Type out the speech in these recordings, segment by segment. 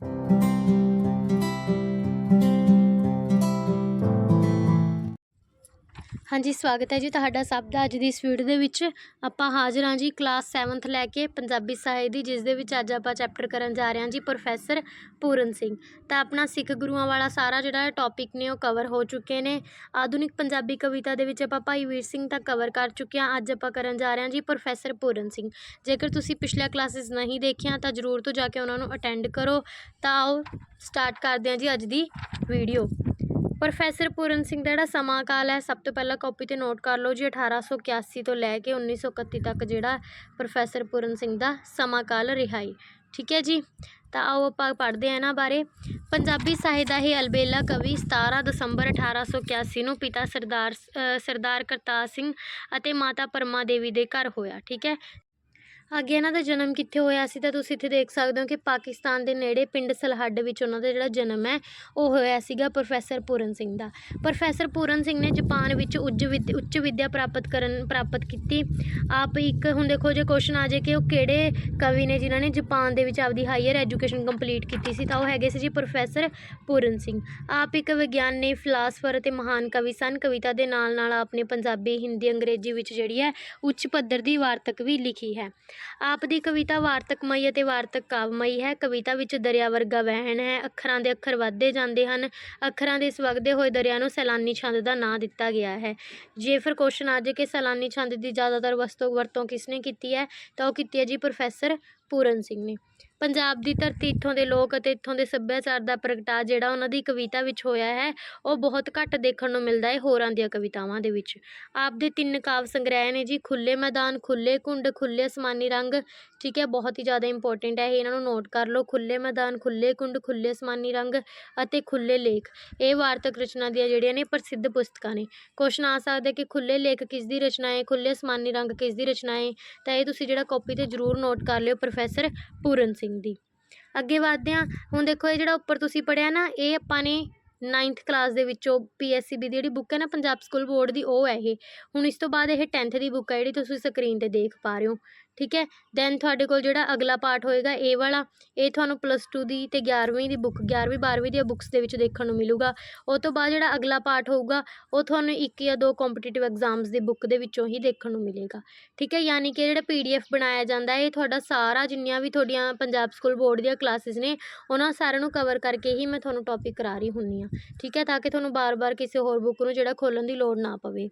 Thank you. ਹਾਂਜੀ, ਸਵਾਗਤ ਹੈ ਜੀ ਤੁਹਾਡਾ ਸਭ ਦਾ ਅੱਜ ਦੀ ਇਸ ਵੀਡੀਓ ਦੇ ਵਿੱਚ। ਆਪਾਂ ਹਾਜ਼ਰ ਹਾਂ ਜੀ ਕਲਾਸ 7th ਲੈ ਕੇ ਪੰਜਾਬੀ ਸਾਹਿਤ ਦੀ, ਜਿਸ ਦੇ ਵਿੱਚ ਅੱਜ ਆਪਾਂ ਚੈਪਟਰ ਕਰਨ ਜਾ ਰਹੇ ਹਾਂ ਜੀ ਪ੍ਰੋਫੈਸਰ ਪੂਰਨ ਸਿੰਘ। ਤਾਂ ਆਪਣਾ ਸਿੱਖ ਗੁਰੂਆਂ ਵਾਲਾ ਸਾਰਾ ਜਿਹੜਾ ਟੌਪਿਕ ਨੇ ਉਹ ਕਵਰ ਹੋ ਚੁੱਕੇ ਨੇ। ਆਧੁਨਿਕ ਪੰਜਾਬੀ ਕਵਿਤਾ ਦੇ ਵਿੱਚ ਆਪਾਂ ਭਾਈ ਵੀਰ ਸਿੰਘ ਤਾਂ ਕਵਰ ਕਰ ਚੁੱਕੇ ਹਾਂ। ਅੱਜ ਆਪਾਂ ਕਰਨ ਜਾ ਰਹੇ ਹਾਂ ਜੀ ਪ੍ਰੋਫੈਸਰ ਪੂਰਨ ਸਿੰਘ। ਜੇਕਰ ਤੁਸੀਂ ਪਿਛਲੀਆਂ ਕਲਾਸਿਸ ਨਹੀਂ ਦੇਖੀਆਂ ਤਾਂ ਜ਼ਰੂਰ ਤੋਂ ਜਾ ਕੇ ਉਹਨਾਂ ਨੂੰ ਅਟੈਂਡ ਕਰੋ। ਤਾਂ ਆਓ ਸਟਾਰਟ ਕਰਦੇ ਹਾਂ ਜੀ ਅੱਜ ਦੀ ਵੀਡੀਓ ਪ੍ਰੋਫੈਸਰ ਪੂਰਨ ਸਿੰਘ ਦਾ ਜਿਹੜਾ ਸਮਾਂ ਕਾਲ ਹੈ, ਸਭ ਤੋਂ ਪਹਿਲਾਂ ਕਾਪੀ ਤੇ ਨੋਟ ਕਰ ਲਓ ਜੀ 1881 ਤੋਂ ਲੈ ਕੇ 1931 ਤੱਕ ਜਿਹੜਾ ਪ੍ਰੋਫੈਸਰ ਪੂਰਨ ਸਿੰਘ ਦਾ ਸਮਾਂ ਕਾਲ ਰਿਹਾਈ ਠੀਕ ਹੈ ਜੀ? ਤਾਂ ਆਓ ਆਪਾਂ ਪੜ੍ਹਦੇ ਹਾਂ ਇਹਨਾਂ ਬਾਰੇ। ਪੰਜਾਬੀ ਸਾਹਿਤ ਦਾ ਇਹ ਅਲਬੇਲਾ ਕਵੀ 17 ਦਸੰਬਰ 1881 ਨੂੰ ਪਿਤਾ ਸਰਦਾਰ ਸਰਦਾਰ ਕਰਤਾਰ ਸਿੰਘ ਅਤੇ ਮਾਤਾ ਪਰਮਾ ਦੇਵੀ ਦੇ ਘਰ ਹੋਇਆ। ਠੀਕ ਹੈ? ਅੱਗੇ ਇਹਨਾਂ ਦਾ ਜਨਮ ਕਿੱਥੇ ਹੋਇਆ ਸੀ ਤਾਂ ਤੁਸੀਂ ਇੱਥੇ ਦੇਖ ਸਕਦੇ ਹੋ ਕਿ ਪਾਕਿਸਤਾਨ ਦੇ ਨੇੜੇ ਪਿੰਡ ਸਲਹੱਡ ਵਿੱਚ ਉਹਨਾਂ ਦਾ ਜਿਹੜਾ ਜਨਮ ਹੈ, ਉਹ ਹੋਇਆ ਸੀਗਾ ਪ੍ਰੋਫੈਸਰ ਪੂਰਨ ਸਿੰਘ ਦਾ। ਪ੍ਰੋਫੈਸਰ ਪੂਰਨ ਸਿੰਘ ਨੇ ਜਾਪਾਨ ਵਿੱਚ ਉੱਚ ਵਿੱਦ, ਉੱਚ ਵਿੱਦਿਆ ਪ੍ਰਾਪਤ ਕਰਨ, ਪ੍ਰਾਪਤ ਕੀਤੀ। ਆਪ ਇੱਕ, ਹੁਣ ਦੇਖੋ ਜੇ ਕੁਐਸਚਨ ਆ ਜਾਏ ਕਿ ਉਹ ਕਿਹੜੇ ਕਵੀ ਨੇ ਜਿਨ੍ਹਾਂ ਨੇ ਜਾਪਾਨ ਦੇ ਵਿੱਚ ਆਪਦੀ ਹਾਇਰ ਐਜੂਕੇਸ਼ਨ ਕੰਪਲੀਟ ਕੀਤੀ ਸੀ, ਤਾਂ ਉਹ ਹੈਗੇ ਸੀ ਜੀ ਪ੍ਰੋਫੈਸਰ ਪੂਰਨ ਸਿੰਘ। ਆਪ ਇੱਕ ਵਿਗਿਆਨੀ ਫਿਲਾਸਫਰ ਅਤੇ ਮਹਾਨ ਕਵੀ ਸਨ। ਕਵਿਤਾ ਦੇ ਨਾਲ ਨਾਲ ਆਪਨੇ ਪੰਜਾਬੀ, ਹਿੰਦੀ, ਅੰਗਰੇਜ਼ੀ ਵਿੱਚ ਜਿਹੜੀ ਹੈ, ਉੱਚ ਪੱਧਰ ਦੀ ਵਾਰਤਕ ਵੀ ਲਿਖੀ ਹੈ। ਆਪ ਦੀ ਕਵਿਤਾ ਵਾਰਤਕਮਈ ਅਤੇ ਵਾਰਤਕ ਕਾਵਮਈ ਹੈ। ਕਵਿਤਾ ਵਿੱਚ ਦਰਿਆ ਵਰਗਾ ਵਹਿਣ ਹੈ। ਅੱਖਰਾਂ ਦੇ ਅੱਖਰ ਵੱਧਦੇ ਜਾਂਦੇ ਹਨ। ਅੱਖਰਾਂ ਦੇ ਇਸ ਵਗਦੇ ਹੋਏ ਦਰਿਆ ਨੂੰ ਸੈਲਾਨੀ ਛੰਦ ਦਾ ਨਾਂ ਦਿੱਤਾ ਗਿਆ ਹੈ। ਜੇ ਫਿਰ ਕੁਐਸਚਨ ਆ ਜਾਏ ਕਿ ਸੈਲਾਨੀ ਛੰਦ ਦੀ ਜ਼ਿਆਦਾਤਰ ਵਸਤੂ ਵਰਤੋਂ ਕਿਸ ਨੇ ਕੀਤੀ ਹੈ? ਤਾਂ ਉਹ ਕੀਤੀ ਹੈ ਜੀ ਪ੍ਰੋਫੈਸਰ ਪੂਰਨ ਸਿੰਘ ਨੇ। ਪੰਜਾਬ ਦੀ ਧਰਤੀ ਇੱਥੋਂ ਦੇ ਲੋਕ ਅਤੇ ਇੱਥੋਂ ਦੇ ਸੱਭਿਆਚਾਰ ਦਾ ਪ੍ਰਗਟਾ ਜਿਹੜਾ ਉਹਨਾਂ ਦੀ ਕਵਿਤਾ ਵਿੱਚ ਹੋਇਆ ਹੈ, ਉਹ ਬਹੁਤ ਘੱਟ ਦੇਖਣ ਨੂੰ ਮਿਲਦਾ ਹੈ ਹੋਰਾਂ ਦੀਆਂ ਕਵਿਤਾਵਾਂ ਦੇ ਵਿੱਚ। ਆਪ ਦੇ ਤਿੰਨ ਕਾਵਿ ਸੰਗ੍ਰਹਿ ਨੇ ਜੀ, ਖੁੱਲ੍ਹੇ ਮੈਦਾਨ, ਖੁੱਲ੍ਹੇ ਕੁੰਡ, ਖੁੱਲ੍ਹੇ ਅਸਮਾਨੀ ਰੰਗ, ਠੀਕ ਹੈ, ਬਹੁਤ ਹੀ ਜ਼ਿਆਦਾ ਇੰਪੋਰਟੈਂਟ ਹੈ, ਇਹ ਇਹਨਾਂ ਨੂੰ ਨੋਟ ਕਰ ਲਓ, ਖੁੱਲ੍ਹੇ ਮੈਦਾਨ, ਖੁੱਲ੍ਹੇ ਕੁੰਡ, ਖੁੱਲ੍ਹੇ ਅਸਮਾਨੀ ਰੰਗ ਅਤੇ ਖੁੱਲ੍ਹੇ ਲੇਖ। ਇਹ ਵਾਰਤਕ ਰਚਨਾ ਦੀਆਂ ਜਿਹੜੀਆਂ ਨੇ ਪ੍ਰਸਿੱਧ ਪੁਸਤਕਾਂ ਨੇ। ਕੁਐਸਚਨ ਆ ਸਕਦਾ ਕਿ ਖੁੱਲ੍ਹੇ ਲੇਖ ਕਿਸ ਦੀ ਰਚਨਾ ਹੈ, ਖੁੱਲ੍ਹੇ ਅਸਮਾਨੀ ਰੰਗ ਕਿਸ ਦੀ ਰਚਨਾ ਹੈ, ਤਾਂ ਇਹ ਤੁਸੀਂ ਜਿਹੜਾ ਕਾਪੀ ਤੇ ਜ਼ਰੂਰ ਨੋਟ ਕਰ ਲਿਓ, ਪ੍ਰੋਫੈਸਰ ਪੂਰਨ ਸਿੰਘ ਦੀ। ਅੱਗੇ ਵਧਦੇ ਹਾਂ, ਹੁਣ ਦੇਖੋ ਇਹ ਜਿਹੜਾ ਉੱਪਰ ਤੁਸੀਂ ਪੜਿਆ ਨਾ, ਇਹ ਆਪਾਂ ਨੇ 9th ਕਲਾਸ ਦੇ ਵਿੱਚੋਂ ਪੀਐਸਸੀਬੀ ਦੀ ਜਿਹੜੀ ਬੁੱਕ ਹੈ ਨਾ, ਪੰਜਾਬ ਸਕੂਲ ਬੋਰਡ ਦੀ, ਉਹ ਹੈ ਇਹ। ਹੁਣ ਇਸ ਤੋਂ ਬਾਅਦ ਇਹ 10th ਦੀ ਬੁੱਕ ਹੈ ਜਿਹੜੀ, ਤੁਸੀਂ ਸਕਰੀਨ ਤੇ ਦੇਖ ਪਾ ਰਹੇ ਹੋ। ਠੀਕ ਹੈ? ਦੈਨ ਤੁਹਾਡੇ ਕੋਲ ਜਿਹੜਾ ਅਗਲਾ ਪਾਰਟ ਹੋਏਗਾ ਇਹ ਵਾਲਾ, ਇਹ ਤੁਹਾਨੂੰ ਪਲੱਸ 2 ਦੀ ਤੇ 11ਵੀਂ ਦੀ ਬੁੱਕ 11ਵੀਂ 12ਵੀਂ ਦੀਆਂ ਬੁੱਕਸ ਦੇ ਵਿੱਚ ਦੇਖਣ ਨੂੰ ਮਿਲੂਗਾ। ਉਹ ਤੋਂ ਬਾਅਦ ਜਿਹੜਾ ਅਗਲਾ ਪਾਰਟ ਹੋਊਗਾ, ਉਹ ਤੁਹਾਨੂੰ ਇੱਕ ਜਾਂ ਦੋ ਕੰਪੀਟੀਟਿਵ ਐਗਜ਼ਾਮਸ ਦੀ ਬੁੱਕ ਦੇ ਵਿੱਚੋਂ ਹੀ ਦੇਖਣ ਨੂੰ ਮਿਲੇਗਾ। ਠੀਕ ਹੈ? ਯਾਨੀ ਕਿ ਜਿਹੜਾ ਪੀਡੀਐਫ ਬਣਾਇਆ ਜਾਂਦਾ ਹੈ, ਇਹ ਤੁਹਾਡਾ ਸਾਰਾ ਜਿੰਨੀਆਂ ਵੀ ਤੁਹਾਡੀਆਂ ਪੰਜਾਬ ਸਕੂਲ ਬੋਰਡ ਦੀਆਂ ਕਲਾਸਿਸ ਨੇ, ਉਹਨਾਂ ਸਾਰਿਆਂ ਨੂੰ ਕਵਰ ਕਰਕੇ ਹੀ ਮੈਂ ਤੁਹਾਨੂੰ ਟੌਪਿਕ ਕਰਾ ਰਹੀ ਹੁੰਨੀ ਆ ਠੀਕ ਹੈ? ਤਾਂ ਕਿ ਤੁਹਾਨੂੰ ਬਾਰ-ਬਾਰ ਕਿਸੇ ਹੋਰ ਬੁੱਕ ਨੂੰ ਜਿਹੜਾ ਖੋਲਣ ਦੀ ਲੋੜ ਨਾ ਪਵੇ।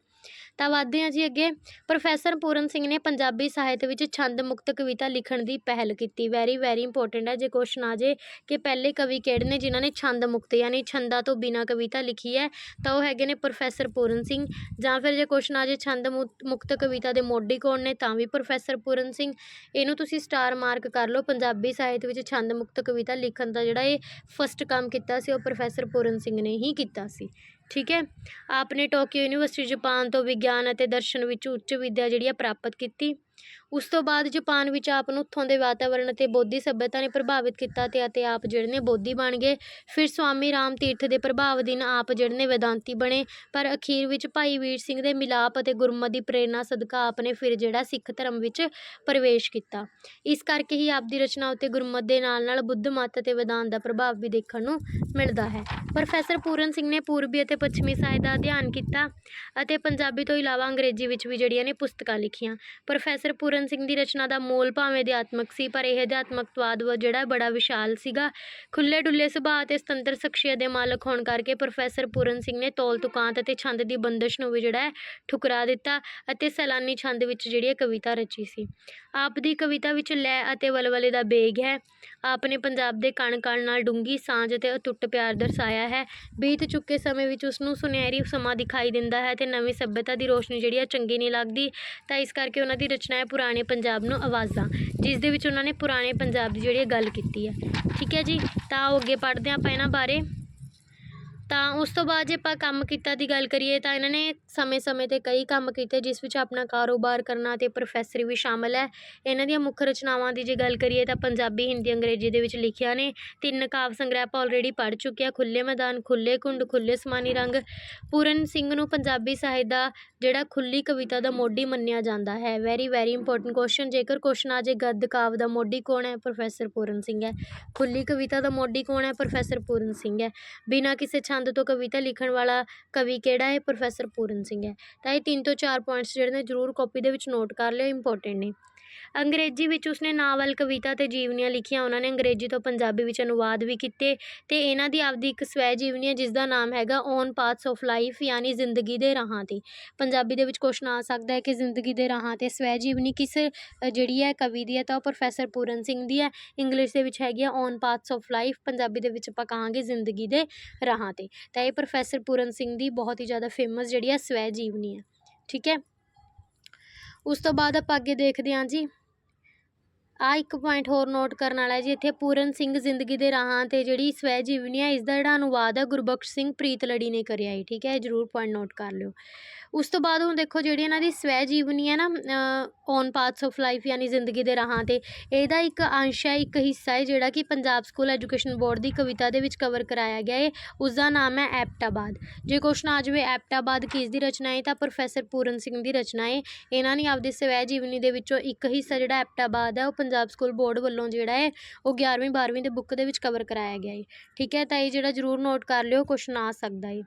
ਤਾਂ ਵਧਦੇ ਹਾਂ ਜੀ ਅੱਗੇ। ਪ੍ਰੋਫੈਸਰ ਪੂਰਨ ਸਿੰਘ ਨੇ ਪੰਜਾਬੀ ਸਾਹਿਤ ਵਿੱਚ ਛੰਦ ਮੁਕਤ ਕਵਿਤਾ ਲਿਖਣ ਦੀ ਪਹਿਲ ਕੀਤੀ। ਵੈਰੀ ਵੈਰੀ ਇੰਪੋਰਟੈਂਟ ਹੈ ਜੇ ਕੁਐਸਚਨ ਆ ਜੇ ਕਿ ਪਹਿਲੇ ਕਵੀ ਕਿਹੜੇ ਨੇ ਜਿਨ੍ਹਾਂ ਨੇ ਛੰਦ ਮੁਕਤ ਯਾਨੀ ਛੰਦਾਂ ਤੋਂ ਬਿਨਾਂ ਕਵਿਤਾ ਲਿਖੀ ਹੈ, ਤਾਂ ਉਹ ਹੈਗੇ ਨੇ ਪ੍ਰੋਫੈਸਰ ਪੂਰਨ ਸਿੰਘ। ਜਾਂ ਫਿਰ ਜੇ ਕੁਐਸਚਨ ਆ ਜੇ ਛੰਦ ਮੁ- ਮੁਕਤ ਕਵਿਤਾ ਦੇ ਮੋਢੀ ਕੌਣ ਨੇ, ਤਾਂ ਵੀ ਪ੍ਰੋਫੈਸਰ ਪੂਰਨ ਸਿੰਘ। ਇਹਨੂੰ ਤੁਸੀਂ ਸਟਾਰ ਮਾਰਕ ਕਰ ਲਓ, ਪੰਜਾਬੀ ਸਾਹਿਤ ਵਿੱਚ ਛੰਦ ਮੁਕਤ ਕਵਿਤਾ ਲਿਖਣ ਦਾ ਜਿਹੜਾ ਇਹ ਫਸਟ ਕੰਮ ਕੀਤਾ ਸੀ, ਉਹ ਪ੍ਰੋਫੈਸਰ ਪੂਰਨ ਸਿੰਘ ਨੇ ਹੀ ਕੀਤਾ ਸੀ। ਠੀਕ ਹੈ? ਆਪਨੇ ਟੋਕੀਓ ਯੂਨੀਵਰਸਿਟੀ ਜਾਪਾਨ ਤੋਂ ਵਿਗਿਆਨ ਅਤੇ ਦਰਸ਼ਨ ਵਿੱਚ ਉੱਚ ਵਿੱਦਿਆ ਜਿਹੜੀ ਆ ਪ੍ਰਾਪਤ ਕੀਤੀ। ਉਸ ਤੋਂ ਬਾਅਦ ਜਾਪਾਨ ਵਿੱਚ ਆਪ ਨੂੰ ਉੱਥੋਂ ਦੇ ਵਾਤਾਵਰਣ ਅਤੇ ਬੋਧੀ ਸੱਭਿਅਤਾ ਨੇ ਪ੍ਰਭਾਵਿਤ ਕੀਤਾ ਤੇ ਅਤੇ ਆਪ ਜਿਹੜੇ ਨੇ ਬੋਧੀ ਬਣ ਗਏ। ਫਿਰ ਸਵਾਮੀ ਰਾਮ ਤੀਰਥ ਦੇ ਪ੍ਰਭਾਵ ਅਧੀਨ ਆਪ ਜਿਹੜੇ ਨੇ ਵੇਦਾਂਤੀ ਬਣੇ। ਪਰ ਅਖੀਰ ਵਿੱਚ ਭਾਈ ਵੀਰ ਸਿੰਘ ਦੇ ਮਿਲਾਪ ਅਤੇ ਗੁਰਮਤਿ ਦੀ ਪ੍ਰੇਰਣਾ ਸਦਕਾ ਆਪ ਨੇ ਫਿਰ ਜਿਹੜਾ ਸਿੱਖ ਧਰਮ ਵਿੱਚ ਪ੍ਰਵੇਸ਼ ਕੀਤਾ। ਇਸ ਕਰਕੇ ਹੀ ਆਪ ਦੀ ਰਚਨਾ ਉੱਤੇ ਗੁਰਮਤਿ ਦੇ ਨਾਲ ਨਾਲ ਬੁੱਧ ਮਤ ਅਤੇ ਵੇਦਾਂਤ ਦਾ ਪ੍ਰਭਾਵ ਵੀ ਦੇਖਣ ਨੂੰ ਮਿਲਦਾ ਹੈ। ਪ੍ਰੋਫੈਸਰ ਪੂਰਨ ਸਿੰਘ ਨੇ ਪੂਰਬੀ ਅਤੇ ਪੱਛਮੀ ਸਾਹਿਤ ਦਾ ਅਧਿਐਨ ਕੀਤਾ ਅਤੇ ਪੰਜਾਬੀ ਤੋਂ ਇਲਾਵਾ ਅੰਗਰੇਜ਼ੀ ਵਿੱਚ ਵੀ ਜਿਹੜੀਆਂ ਨੇ ਪੁਸਤਕਾਂ ਲਿਖੀਆਂ। ਪ੍ਰੋਫੈਸਰ ਪੂਰਨ ਸਿੰਘ ਦੀ ਰਚਨਾ ਦਾ ਮੋਲ ਭਾਵੇਂ ਅਧਿਆਤਮਕ ਸੀ, ਪਰ ਇਹ ਅਧਿਆਤਮਕਵਾਦ ਜਿਹੜਾ ਬੜਾ ਵਿਸ਼ਾਲ ਸੀਗਾ। ਖੁੱਲੇ ਡੁੱਲੇ ਸੁਭਾਅ ਅਤੇ ਸੁਤੰਤਰ ਸ਼ਖਸੀਅਤ ਦੇ ਮਾਲਕ ਹੋਣ ਕਰਕੇ ਪ੍ਰੋਫੈਸਰ ਪੂਰਨ ਸਿੰਘ ਨੇ ਤੋਲ ਤੁਕਾਂਤ ਅਤੇ ਛੰਦ ਦੀ ਬੰਦਸ਼ ਨੂੰ ਵੀ ਜਿਹੜਾ ਠੁਕਰਾ ਦਿੱਤਾ ਅਤੇ ਸੈਲਾਨੀ ਛੰਦ ਵਿੱਚ ਜਿਹੜੀ ਕਵਿਤਾ ਰਚੀ ਸੀ। ਆਪ ਦੀ ਕਵਿਤਾ ਵਿੱਚ ਲੈ ਅਤੇ ਵਲਵਲੇ ਦਾ ਬੇਗ ਹੈ। ਆਪ ਨੇ ਪੰਜਾਬ ਦੇ ਕਣ ਕਣ ਨਾਲ ਡੂੰਗੀ ਸਾਂਝ ਅਤੇ ਅਟੁੱਟ ਪਿਆਰ ਦਰਸਾਇਆ ਹੈ। ਬੀਤ ਚੁੱਕੇ ਸਮੇਂ ਵਿੱਚ ਉਸ ਨੂੰ ਸੁਨਹਿਰੀ ਸਮਾਂ ਦਿਖਾਈ ਦਿੰਦਾ ਹੈ ਤੇ ਨਵੀਂ ਸੱਭਿਅਤਾ ਦੀ ਰੋਸ਼ਨੀ ਜਿਹੜੀ ਹੈ ਚੰਗੀ ਨਹੀਂ ਲੱਗਦੀ। ਤਾਂ ਇਸ ਕਰਕੇ ਉਹਨਾਂ ਦੀ ਰਚਨਾ ਹੈ ਪੁਰਾਣੇ ਪੰਜਾਬ ਨੂੰ ਆਵਾਜ਼ਾਂ, ਜਿਸ ਦੇ ਵਿੱਚ ਉਹਨਾਂ ਨੇ ਪੁਰਾਣੇ ਪੰਜਾਬ ਦੀ ਜਿਹੜੀ ਹੈ ਗੱਲ ਕੀਤੀ ਹੈ। ਠੀਕ ਹੈ ਜੀ? ਤਾਂ ਉਹ ਅੱਗੇ ਪੜ੍ਹਦੇ ਹਾਂ ਆਪਾਂ ਇਹਨਾਂ ਬਾਰੇ। ਤਾਂ ਉਸ ਤੋਂ ਬਾਅਦ ਜੇ ਆਪਾਂ ਕੰਮ ਕੀਤਾ ਦੀ ਗੱਲ ਕਰੀਏ ਤਾਂ ਇਹਨਾਂ ਨੇ ਸਮੇਂ-ਸਮੇਂ 'ਤੇ ਕਈ ਕੰਮ ਕੀਤੇ ਜਿਸ ਵਿੱਚ ਆਪਣਾ ਕਾਰੋਬਾਰ ਕਰਨਾ ਤੇ ਪ੍ਰੋਫੈਸਰੀ ਵੀ ਸ਼ਾਮਲ ਹੈ। ਇਹਨਾਂ ਦੀਆਂ ਮੁੱਖ ਰਚਨਾਵਾਂ ਦੀ ਜੇ ਗੱਲ ਕਰੀਏ ਤਾਂ ਪੰਜਾਬੀ, ਹਿੰਦੀ, ਅੰਗਰੇਜ਼ੀ ਦੇ ਵਿੱਚ ਲਿਖਿਆ ਨੇ। ਤਿੰਨ ਕਾਵ ਸੰਗ੍ਰਹਿ ਆਪਾਂ ਆਲਰੇਡੀ ਪੜ੍ਹ ਚੁੱਕੇ ਆ। ਖੁੱਲੇ ਮੈਦਾਨ ਖੁੱਲੇ ਕੁੰਡ ਖੁੱਲੇ ਸਮਾਨੀ ਰੰਗ। ਪੂਰਨ ਸਿੰਘ ਨੂੰ ਪੰਜਾਬੀ ਸਾਹਿਤ ਦਾ ਜਿਹੜਾ ਖੁੱਲੀ ਕਵਿਤਾ ਦਾ ਮੋਢੀ ਮੰਨਿਆ ਜਾਂਦਾ ਹੈ। ਵੈਰੀ ਵੈਰੀ ਇੰਪੋਰਟੈਂਟ ਕੁਐਸਚਨ ਜੇਕਰ ਕੁਐਸਚਨ ਆ ਜੇ ਗੱਦ ਕਾਵ ਦਾ ਮੋਢੀ ਕੌਣ ਹੈ? ਪ੍ਰੋਫੈਸਰ ਪੂਰਨ ਸਿੰਘ ਹੈ। ਖੁੱਲੀ ਕਵਿਤਾ ਦਾ ਮੋਢੀ ਕੌਣ ਹੈ? ਪ੍ਰੋਫੈਸਰ ਪੂਰਨ ਸਿੰਘ ਹੈ। ਬਿਨਾਂ ਕਿਸੇ ਛੰਦ ਤੋਂ ਕਵਿਤਾ ਲਿਖਣ ਵਾਲਾ ਕਵੀ ਕਿਹੜਾ ਹੈ? ਪ੍ਰੋਫੈਸਰ ਪੂਰਨ ਸਿੰਘ ਹੈ। ਤਾਂ ਇਹ ਤਿੰਨ ਤੋਂ ਚਾਰ ਪੁਆਇੰਟਸ ਜਿਹੜੇ ਨੇ ਜ਼ਰੂਰ ਕਾਪੀ ਦੇ ਵਿੱਚ ਨੋਟ ਕਰ ਲਿਓ ਇੰਪੋਰਟੈਂਟ ਨੇ। ਅੰਗਰੇਜ਼ੀ ਵਿੱਚ ਉਸਨੇ ਨਾਵਲ, ਕਵਿਤਾ ਅਤੇ ਜੀਵਨੀਆਂ ਲਿਖੀਆਂ। ਉਹਨਾਂ ਨੇ ਅੰਗਰੇਜ਼ੀ ਤੋਂ ਪੰਜਾਬੀ ਵਿੱਚ ਅਨੁਵਾਦ ਵੀ ਕੀਤੇ ਅਤੇ ਇਹਨਾਂ ਦੀ ਆਪਦੀ ਇੱਕ ਸਵੈ ਜੀਵਨੀ ਹੈ ਜਿਸ ਦਾ ਨਾਮ ਹੈਗਾ ਔਨ ਪਾਥਸ ਆਫ ਲਾਈਫ ਯਾਨੀ ਜ਼ਿੰਦਗੀ ਦੇ ਰਾਹਾਂ ਤੇ। ਪੰਜਾਬੀ ਦੇ ਵਿੱਚ ਕੁਐਸਚਨ ਆ ਸਕਦਾ ਹੈ ਕਿ ਜ਼ਿੰਦਗੀ ਦੇ ਰਾਹਾਂ ਤੇ ਸਵੈ ਜੀਵਨੀ ਕਿਸ ਜਿਹੜੀ ਹੈ, ਕਵੀ ਦੀ ਹੈ ਤਾਂ ਉਹ ਪ੍ਰੋਫੈਸਰ ਪੂਰਨ ਸਿੰਘ ਦੀ ਹੈ। ਇੰਗਲਿਸ਼ ਦੇ ਵਿੱਚ ਹੈਗੀ ਆ on paths of life Punjabi ਦੇ ਵਿੱਚ ਆਪਾਂ ਕਹਾਂਗੇ ਜ਼ਿੰਦਗੀ ਦੇ ਰਾਹਾਂ ਤੇ। ਤਾਂ ਇਹ ਪ੍ਰੋਫੈਸਰ ਪੂਰਨ ਸਿੰਘ ਦੀ ਬਹੁਤ ਹੀ ਜ਼ਿਆਦਾ ਫੇਮਸ ਜਿਹੜੀ ਹੈ, ਸਵੈ ਜੀਵਨੀ ਹੈ। ਠੀਕ ਹੈ? ਉਸ ਤੋਂ ਬਾਅਦ ਆਪਾਂ ਅੱਗੇ ਦੇਖਦੇ ਹਾਂ ਜੀ। ਆਹ ਇੱਕ ਪੁਆਇੰਟ ਹੋਰ ਨੋਟ ਕਰਨ ਵਾਲਾ ਜੀ, ਇੱਥੇ ਪੂਰਨ ਸਿੰਘ ਜ਼ਿੰਦਗੀ ਦੇ ਰਾਹਾਂ ਤੇ ਜਿਹੜੀ ਸਵੈ ਜੀਵਨੀ ਹੈ ਇਸ ਦਾ ਜਿਹੜਾ ਅਨੁਵਾਦ ਹੈ, ਗੁਰਬਖਸ਼ ਸਿੰਘ ਪ੍ਰੀਤਲੜੀ ਨੇ ਕਰਿਆ ਹੈ ਠੀਕ ਹੈ, ਇਹ ਜ਼ਰੂਰ ਪੁਆਇੰਟ ਨੋਟ ਕਰ ਲਿਓ। ਉਸ ਤੋਂ ਬਾਅਦ ਹੁਣ ਦੇਖੋ ਜਿਹੜੀ ਇਹਨਾਂ ਦੀ ਸਵੈ ਜੀਵਨੀ ਹੈ ਨਾ ਔਨ ਪਾਥਸ ਆਫ ਲਾਈਫ ਯਾਨੀ ਜ਼ਿੰਦਗੀ ਦੇ ਰਾਹਾਂ ਤੇ, ਇਹਦਾ ਇੱਕ ਅੰਸ਼ ਹੈ, ਇੱਕ ਹਿੱਸਾ ਹੈ, ਜਿਹੜਾ ਕਿ ਪੰਜਾਬ ਸਕੂਲ ਐਜੂਕੇਸ਼ਨ ਬੋਰਡ ਦੀ ਕਵਿਤਾ ਦੇ ਵਿੱਚ ਕਵਰ ਕਰਾਇਆ ਗਿਆ ਹੈ ਉਸ ਦਾ ਨਾਮ ਹੈ ਐਪਟਾਬਾਦ। ਜੇ ਕੁਐਸਚਨ ਆ ਜਾਵੇ, ਐਪਟਾਬਾਦ ਕਿਸ ਦੀ ਰਚਨਾ ਹੈ? ਤਾਂ ਪ੍ਰੋਫੈਸਰ ਪੂਰਨ ਸਿੰਘ ਦੀ ਰਚਨਾ ਹੈ। ਇਹਨਾਂ ਨੇ ਆਪਦੀ ਸਵੈ ਜੀਵਨੀ ਦੇ ਵਿੱਚੋਂ ਇੱਕ ਹਿੱਸਾ ਜਿਹੜਾ ਐਪਟਾਬਾਦ ਹੈ, ਉਹ ਪੰਜਾਬ ਸਕੂਲ ਬੋਰਡ ਵੱਲੋਂ ਜਿਹੜਾ ਹੈ, ਉਹ 11ਵੀਂ 12ਵੀਂ ਦੇ ਬੁੱਕ ਦੇ ਵਿੱਚ ਕਵਰ ਕਰਾਇਆ ਗਿਆ ਹੈ ਠੀਕ ਹੈ, ਤਾਂ ਇਹ ਜਿਹੜਾ ਜ਼ਰੂਰ ਨੋਟ ਕਰ ਲਿਓ ਕੁਐਸਚਨ ਆ ਸਕਦਾ ਹੈ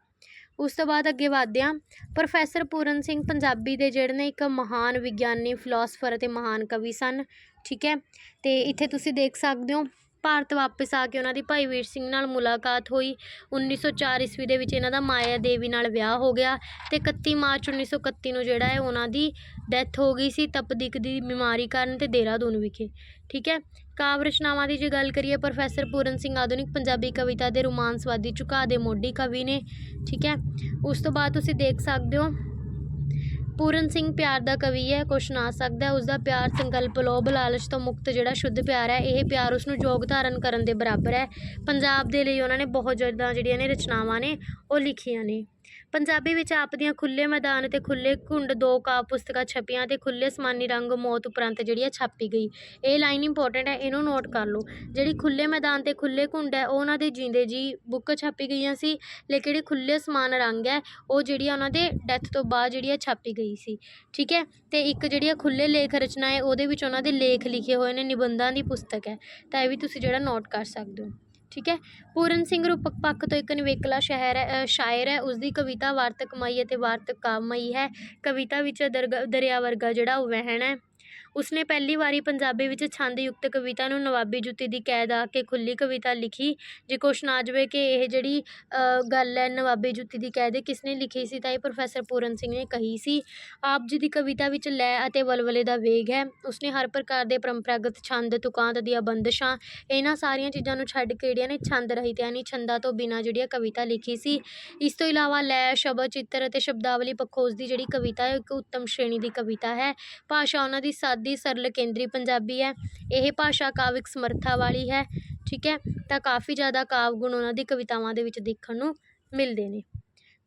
ਉਸ ਤੋਂ ਬਾਅਦ ਅੱਗੇ ਵਧਦੇ ਹਾਂ। ਪ੍ਰੋਫੈਸਰ ਪੂਰਨ ਸਿੰਘ ਪੰਜਾਬੀ ਦੇ ਜਿਹੜੇ ਨੇ ਇੱਕ ਮਹਾਨ ਵਿਗਿਆਨੀ ਫਿਲਾਸਫਰ ਅਤੇ ਮਹਾਨ ਕਵੀ ਸਨ। ਠੀਕ ਹੈ, ਤੇ ਇੱਥੇ ਤੁਸੀਂ ਦੇਖ ਸਕਦੇ ਹੋ ਭਾਰਤ ਵਾਪਸ ਆ ਕੇ ਉਹਨਾਂ ਦੀ ਭਾਈ ਵੀਰ ਸਿੰਘ ਨਾਲ ਮੁਲਾਕਾਤ ਹੋਈ। 1904 ਈਸਵੀ ਦੇ ਵਿੱਚ ਇਹਨਾਂ ਦਾ ਮਾਇਆ ਦੇਵੀ ਨਾਲ ਵਿਆਹ ਹੋ ਗਿਆ ਤੇ 31 ਮਾਰਚ 1931 ਨੂੰ ਜਿਹੜਾ ਹੈ ਉਹਨਾਂ ਦੀ ਡੈਥ ਹੋ ਗਈ ਸੀ ਤਪਦਿਕ ਦੀ ਬਿਮਾਰੀ ਕਾਰਨ ਤੇ ਦੇਹਰਾਦੂਨ ਵਿਖੇ। ਠੀਕ ਹੈ? ਕਾਵਿ ਰਚਨਾਵਾਂ ਦੀ ਜੇ ਗੱਲ ਕਰੀਏ, ਪ੍ਰੋਫੈਸਰ ਪੂਰਨ ਸਿੰਘ ਆਧੁਨਿਕ ਪੰਜਾਬੀ ਕਵਿਤਾ ਦੇ ਰੋਮਾਂਸਵਾਦੀ ਝੁਕਾਅ ਦੇ ਮੋਢੀ ਕਵੀ ਨੇ। ਠੀਕ ਹੈ? ਉਸ ਤੋਂ ਬਾਅਦ ਤੁਸੀਂ ਦੇਖ ਸਕਦੇ ਹੋ ਪੂਰਨ ਸਿੰਘ ਪਿਆਰ ਦਾ ਕਵੀ ਹੈ, ਕੁਛ ਨਾ ਸਕਦਾ ਹੈ। ਉਸ ਦਾ ਪਿਆਰ ਸੰਕਲਪ ਲੋਭ ਲਾਲਚ ਤੋਂ ਮੁਕਤ ਜਿਹੜਾ ਸ਼ੁੱਧ ਪਿਆਰ ਹੈ, ਇਹ ਪਿਆਰ ਉਸ ਨੂੰ ਯੋਗ ਧਾਰਨ ਕਰਨ ਦੇ ਬਰਾਬਰ ਹੈ ਪੰਜਾਬ ਦੇ ਲਈ ਉਹਨਾਂ ਨੇ ਬਹੁਤ ਜ਼ਿਆਦਾ ਜਿਹੜੀਆਂ ਨੇ ਰਚਨਾਵਾਂ ਨੇ, ਉਹ ਲਿਖੀਆਂ ਨੇ ਪੰਜਾਬੀ ਵਿੱਚ ਆਪ ਦੀਆਂ ਖੁੱਲੇ ਮੈਦਾਨ ਅਤੇ ਖੁੱਲੇ ਘੁੰਡ, ਦੋ ਕਾਵਿ ਪੁਸਤਕਾਂ ਛਪੀਆਂ ਅਤੇ ਖੁੱਲੇ ਸਮਾਨੀ ਰੰਗ ਮੌਤ ਉਪਰੰਤ ਜਿਹੜੀ ਆ ਛਾਪੀ ਗਈ। ਇਹ ਲਾਈਨ ਇੰਪੋਰਟੈਂਟ ਹੈ, ਇਹਨੂੰ ਨੋਟ ਕਰ ਲਓ। ਜਿਹੜੀ ਖੁੱਲੇ ਮੈਦਾਨ ਤੇ ਖੁੱਲੇ ਘੁੰਡ ਹੈ, ਉਹ ਉਹਨਾਂ ਦੇ ਜਿੰਦੇ ਜੀ ਬੁੱਕ ਛਾਪੀ ਗਈਆਂ ਸੀ ਲੇਕਿਨ ਜਿਹੜੀ ਖੁੱਲੇ ਸਮਾਨ ਰੰਗ ਹੈ, ਉਹ ਜਿਹੜੀ ਆ ਉਹਨਾਂ ਦੇ ਡੈਥ ਤੋਂ ਬਾਅਦ ਜਿਹੜੀ ਆ ਛਾਪੀ ਗਈ ਸੀ। ਠੀਕ ਹੈ? ਤੇ ਇੱਕ ਜਿਹੜੀ ਆ ਖੁੱਲੇ ਲੇਖ ਰਚਨਾ ਹੈ, ਉਹਦੇ ਵਿੱਚ ਉਹਨਾਂ ਦੇ ਲੇਖ ਲਿਖੇ ਹੋਏ ਨੇ, ਨਿਬੰਧਾਂ ਦੀ ਪੁਸਤਕ ਹੈ। ਤਾਂ ਇਹ ਵੀ ਤੁਸੀਂ ਜਿਹੜਾ ਨੋਟ ਕਰ ਸਕਦੇ ਹੋ। ਠੀਕ ਹੈ? ਪੂਰਨ ਸਿੰਘ ਰੂਪਕ ਪੱਖ ਤੋਂ ਇੱਕ ਨਿਵੇਕਲਾ ਸ਼ਹਿਰ ਹੈ ਸ਼ਾਇਰ ਹੈ ਉਸ ਦੀ ਕਵਿਤਾ ਵਾਰਤਕਮਈ ਅਤੇ ਵਾਰਤਕ ਕਾਵਮਈ ਹੈ। ਕਵਿਤਾ ਵਿੱਚ ਦਰਗ- ਦਰਿਆ ਵਰਗਾ ਜਿਹੜਾ ਉਹ ਵਹਿਣ ਹੈ। ਉਸਨੇ ਪਹਿਲੀ ਵਾਰੀ ਪੰਜਾਬੀ ਵਿੱਚ ਛੰਦ ਯੁਕਤ ਕਵਿਤਾ ਨੂੰ ਨਵਾਬੀ ਜੁੱਤੀ ਦੀ ਕੈਦ ਆ ਕੇ ਖੁੱਲ੍ਹੀ ਕਵਿਤਾ ਲਿਖੀ, ਜੇ ਕੁਛ ਆ ਜਾਵੇ ਕਿ ਇਹ ਜਿਹੜੀ ਗੱਲ ਹੈ ਨਵਾਬੀ ਜੁੱਤੀ ਦੀ ਕੈਦ, ਇਹ ਕਿਸਨੇ ਲਿਖੀ ਸੀ ਤਾਂ ਇਹ ਪ੍ਰੋਫੈਸਰ ਪੂਰਨ ਸਿੰਘ ਨੇ ਕਹੀ ਸੀ। ਆਪ ਜੀ ਦੀ ਕਵਿਤਾ ਵਿੱਚ ਲੈ ਅਤੇ ਵਲਵਲੇ ਦਾ ਵੇਗ ਹੈ। ਉਸਨੇ ਹਰ ਪ੍ਰਕਾਰ ਦੇ ਪਰੰਪਰਾਗਤ ਛੰਦ, ਤੁਕਾਂਤ ਦੀਆਂ ਬੰਦਸ਼ਾਂ, ਇਹਨਾਂ ਸਾਰੀਆਂ ਚੀਜ਼ਾਂ ਨੂੰ ਛੱਡ ਕੇ ਜਿਹੜੀਆਂ ਨੇ ਛੰਦ ਰਹਿਤ, ਯਾਨੀ ਛੰਦਾਂ ਤੋਂ ਬਿਨਾਂ ਜਿਹੜੀ ਆ ਕਵਿਤਾ ਲਿਖੀ ਸੀ। ਇਸ ਤੋਂ ਇਲਾਵਾ ਲੈ, ਸ਼ਬਦ, ਚਿੱਤਰ ਅਤੇ ਸ਼ਬਦਾਵਲੀ ਪੱਖੋਂ ਉਸ ਦੀ ਜਿਹੜੀ ਕਵਿਤਾ ਹੈ ਇੱਕ ਉੱਤਮ ਸ਼੍ਰੇਣੀ ਦੀ ਕਵਿਤਾ ਹੈ। ਭਾਸ਼ਾ ਉਹਨਾਂ ਦੀ ਸਾਦੀ ਸਰਲ ਕੇਂਦਰੀ ਪੰਜਾਬੀ ਹੈ। ਇਹ ਭਾਸ਼ਾ ਕਾਵਿਕ ਸਮਰੱਥਾ ਵਾਲੀ ਹੈ, ਠੀਕ ਹੈ? ਤਾਂ ਕਾਫੀ ਜ਼ਿਆਦਾ ਕਾਵ ਗੁਣ ਉਹਨਾਂ ਦੀ ਕਵਿਤਾਵਾਂ ਦੇ ਵਿੱਚ ਦੇਖਣ ਨੂੰ ਮਿਲਦੇ ਨੇ।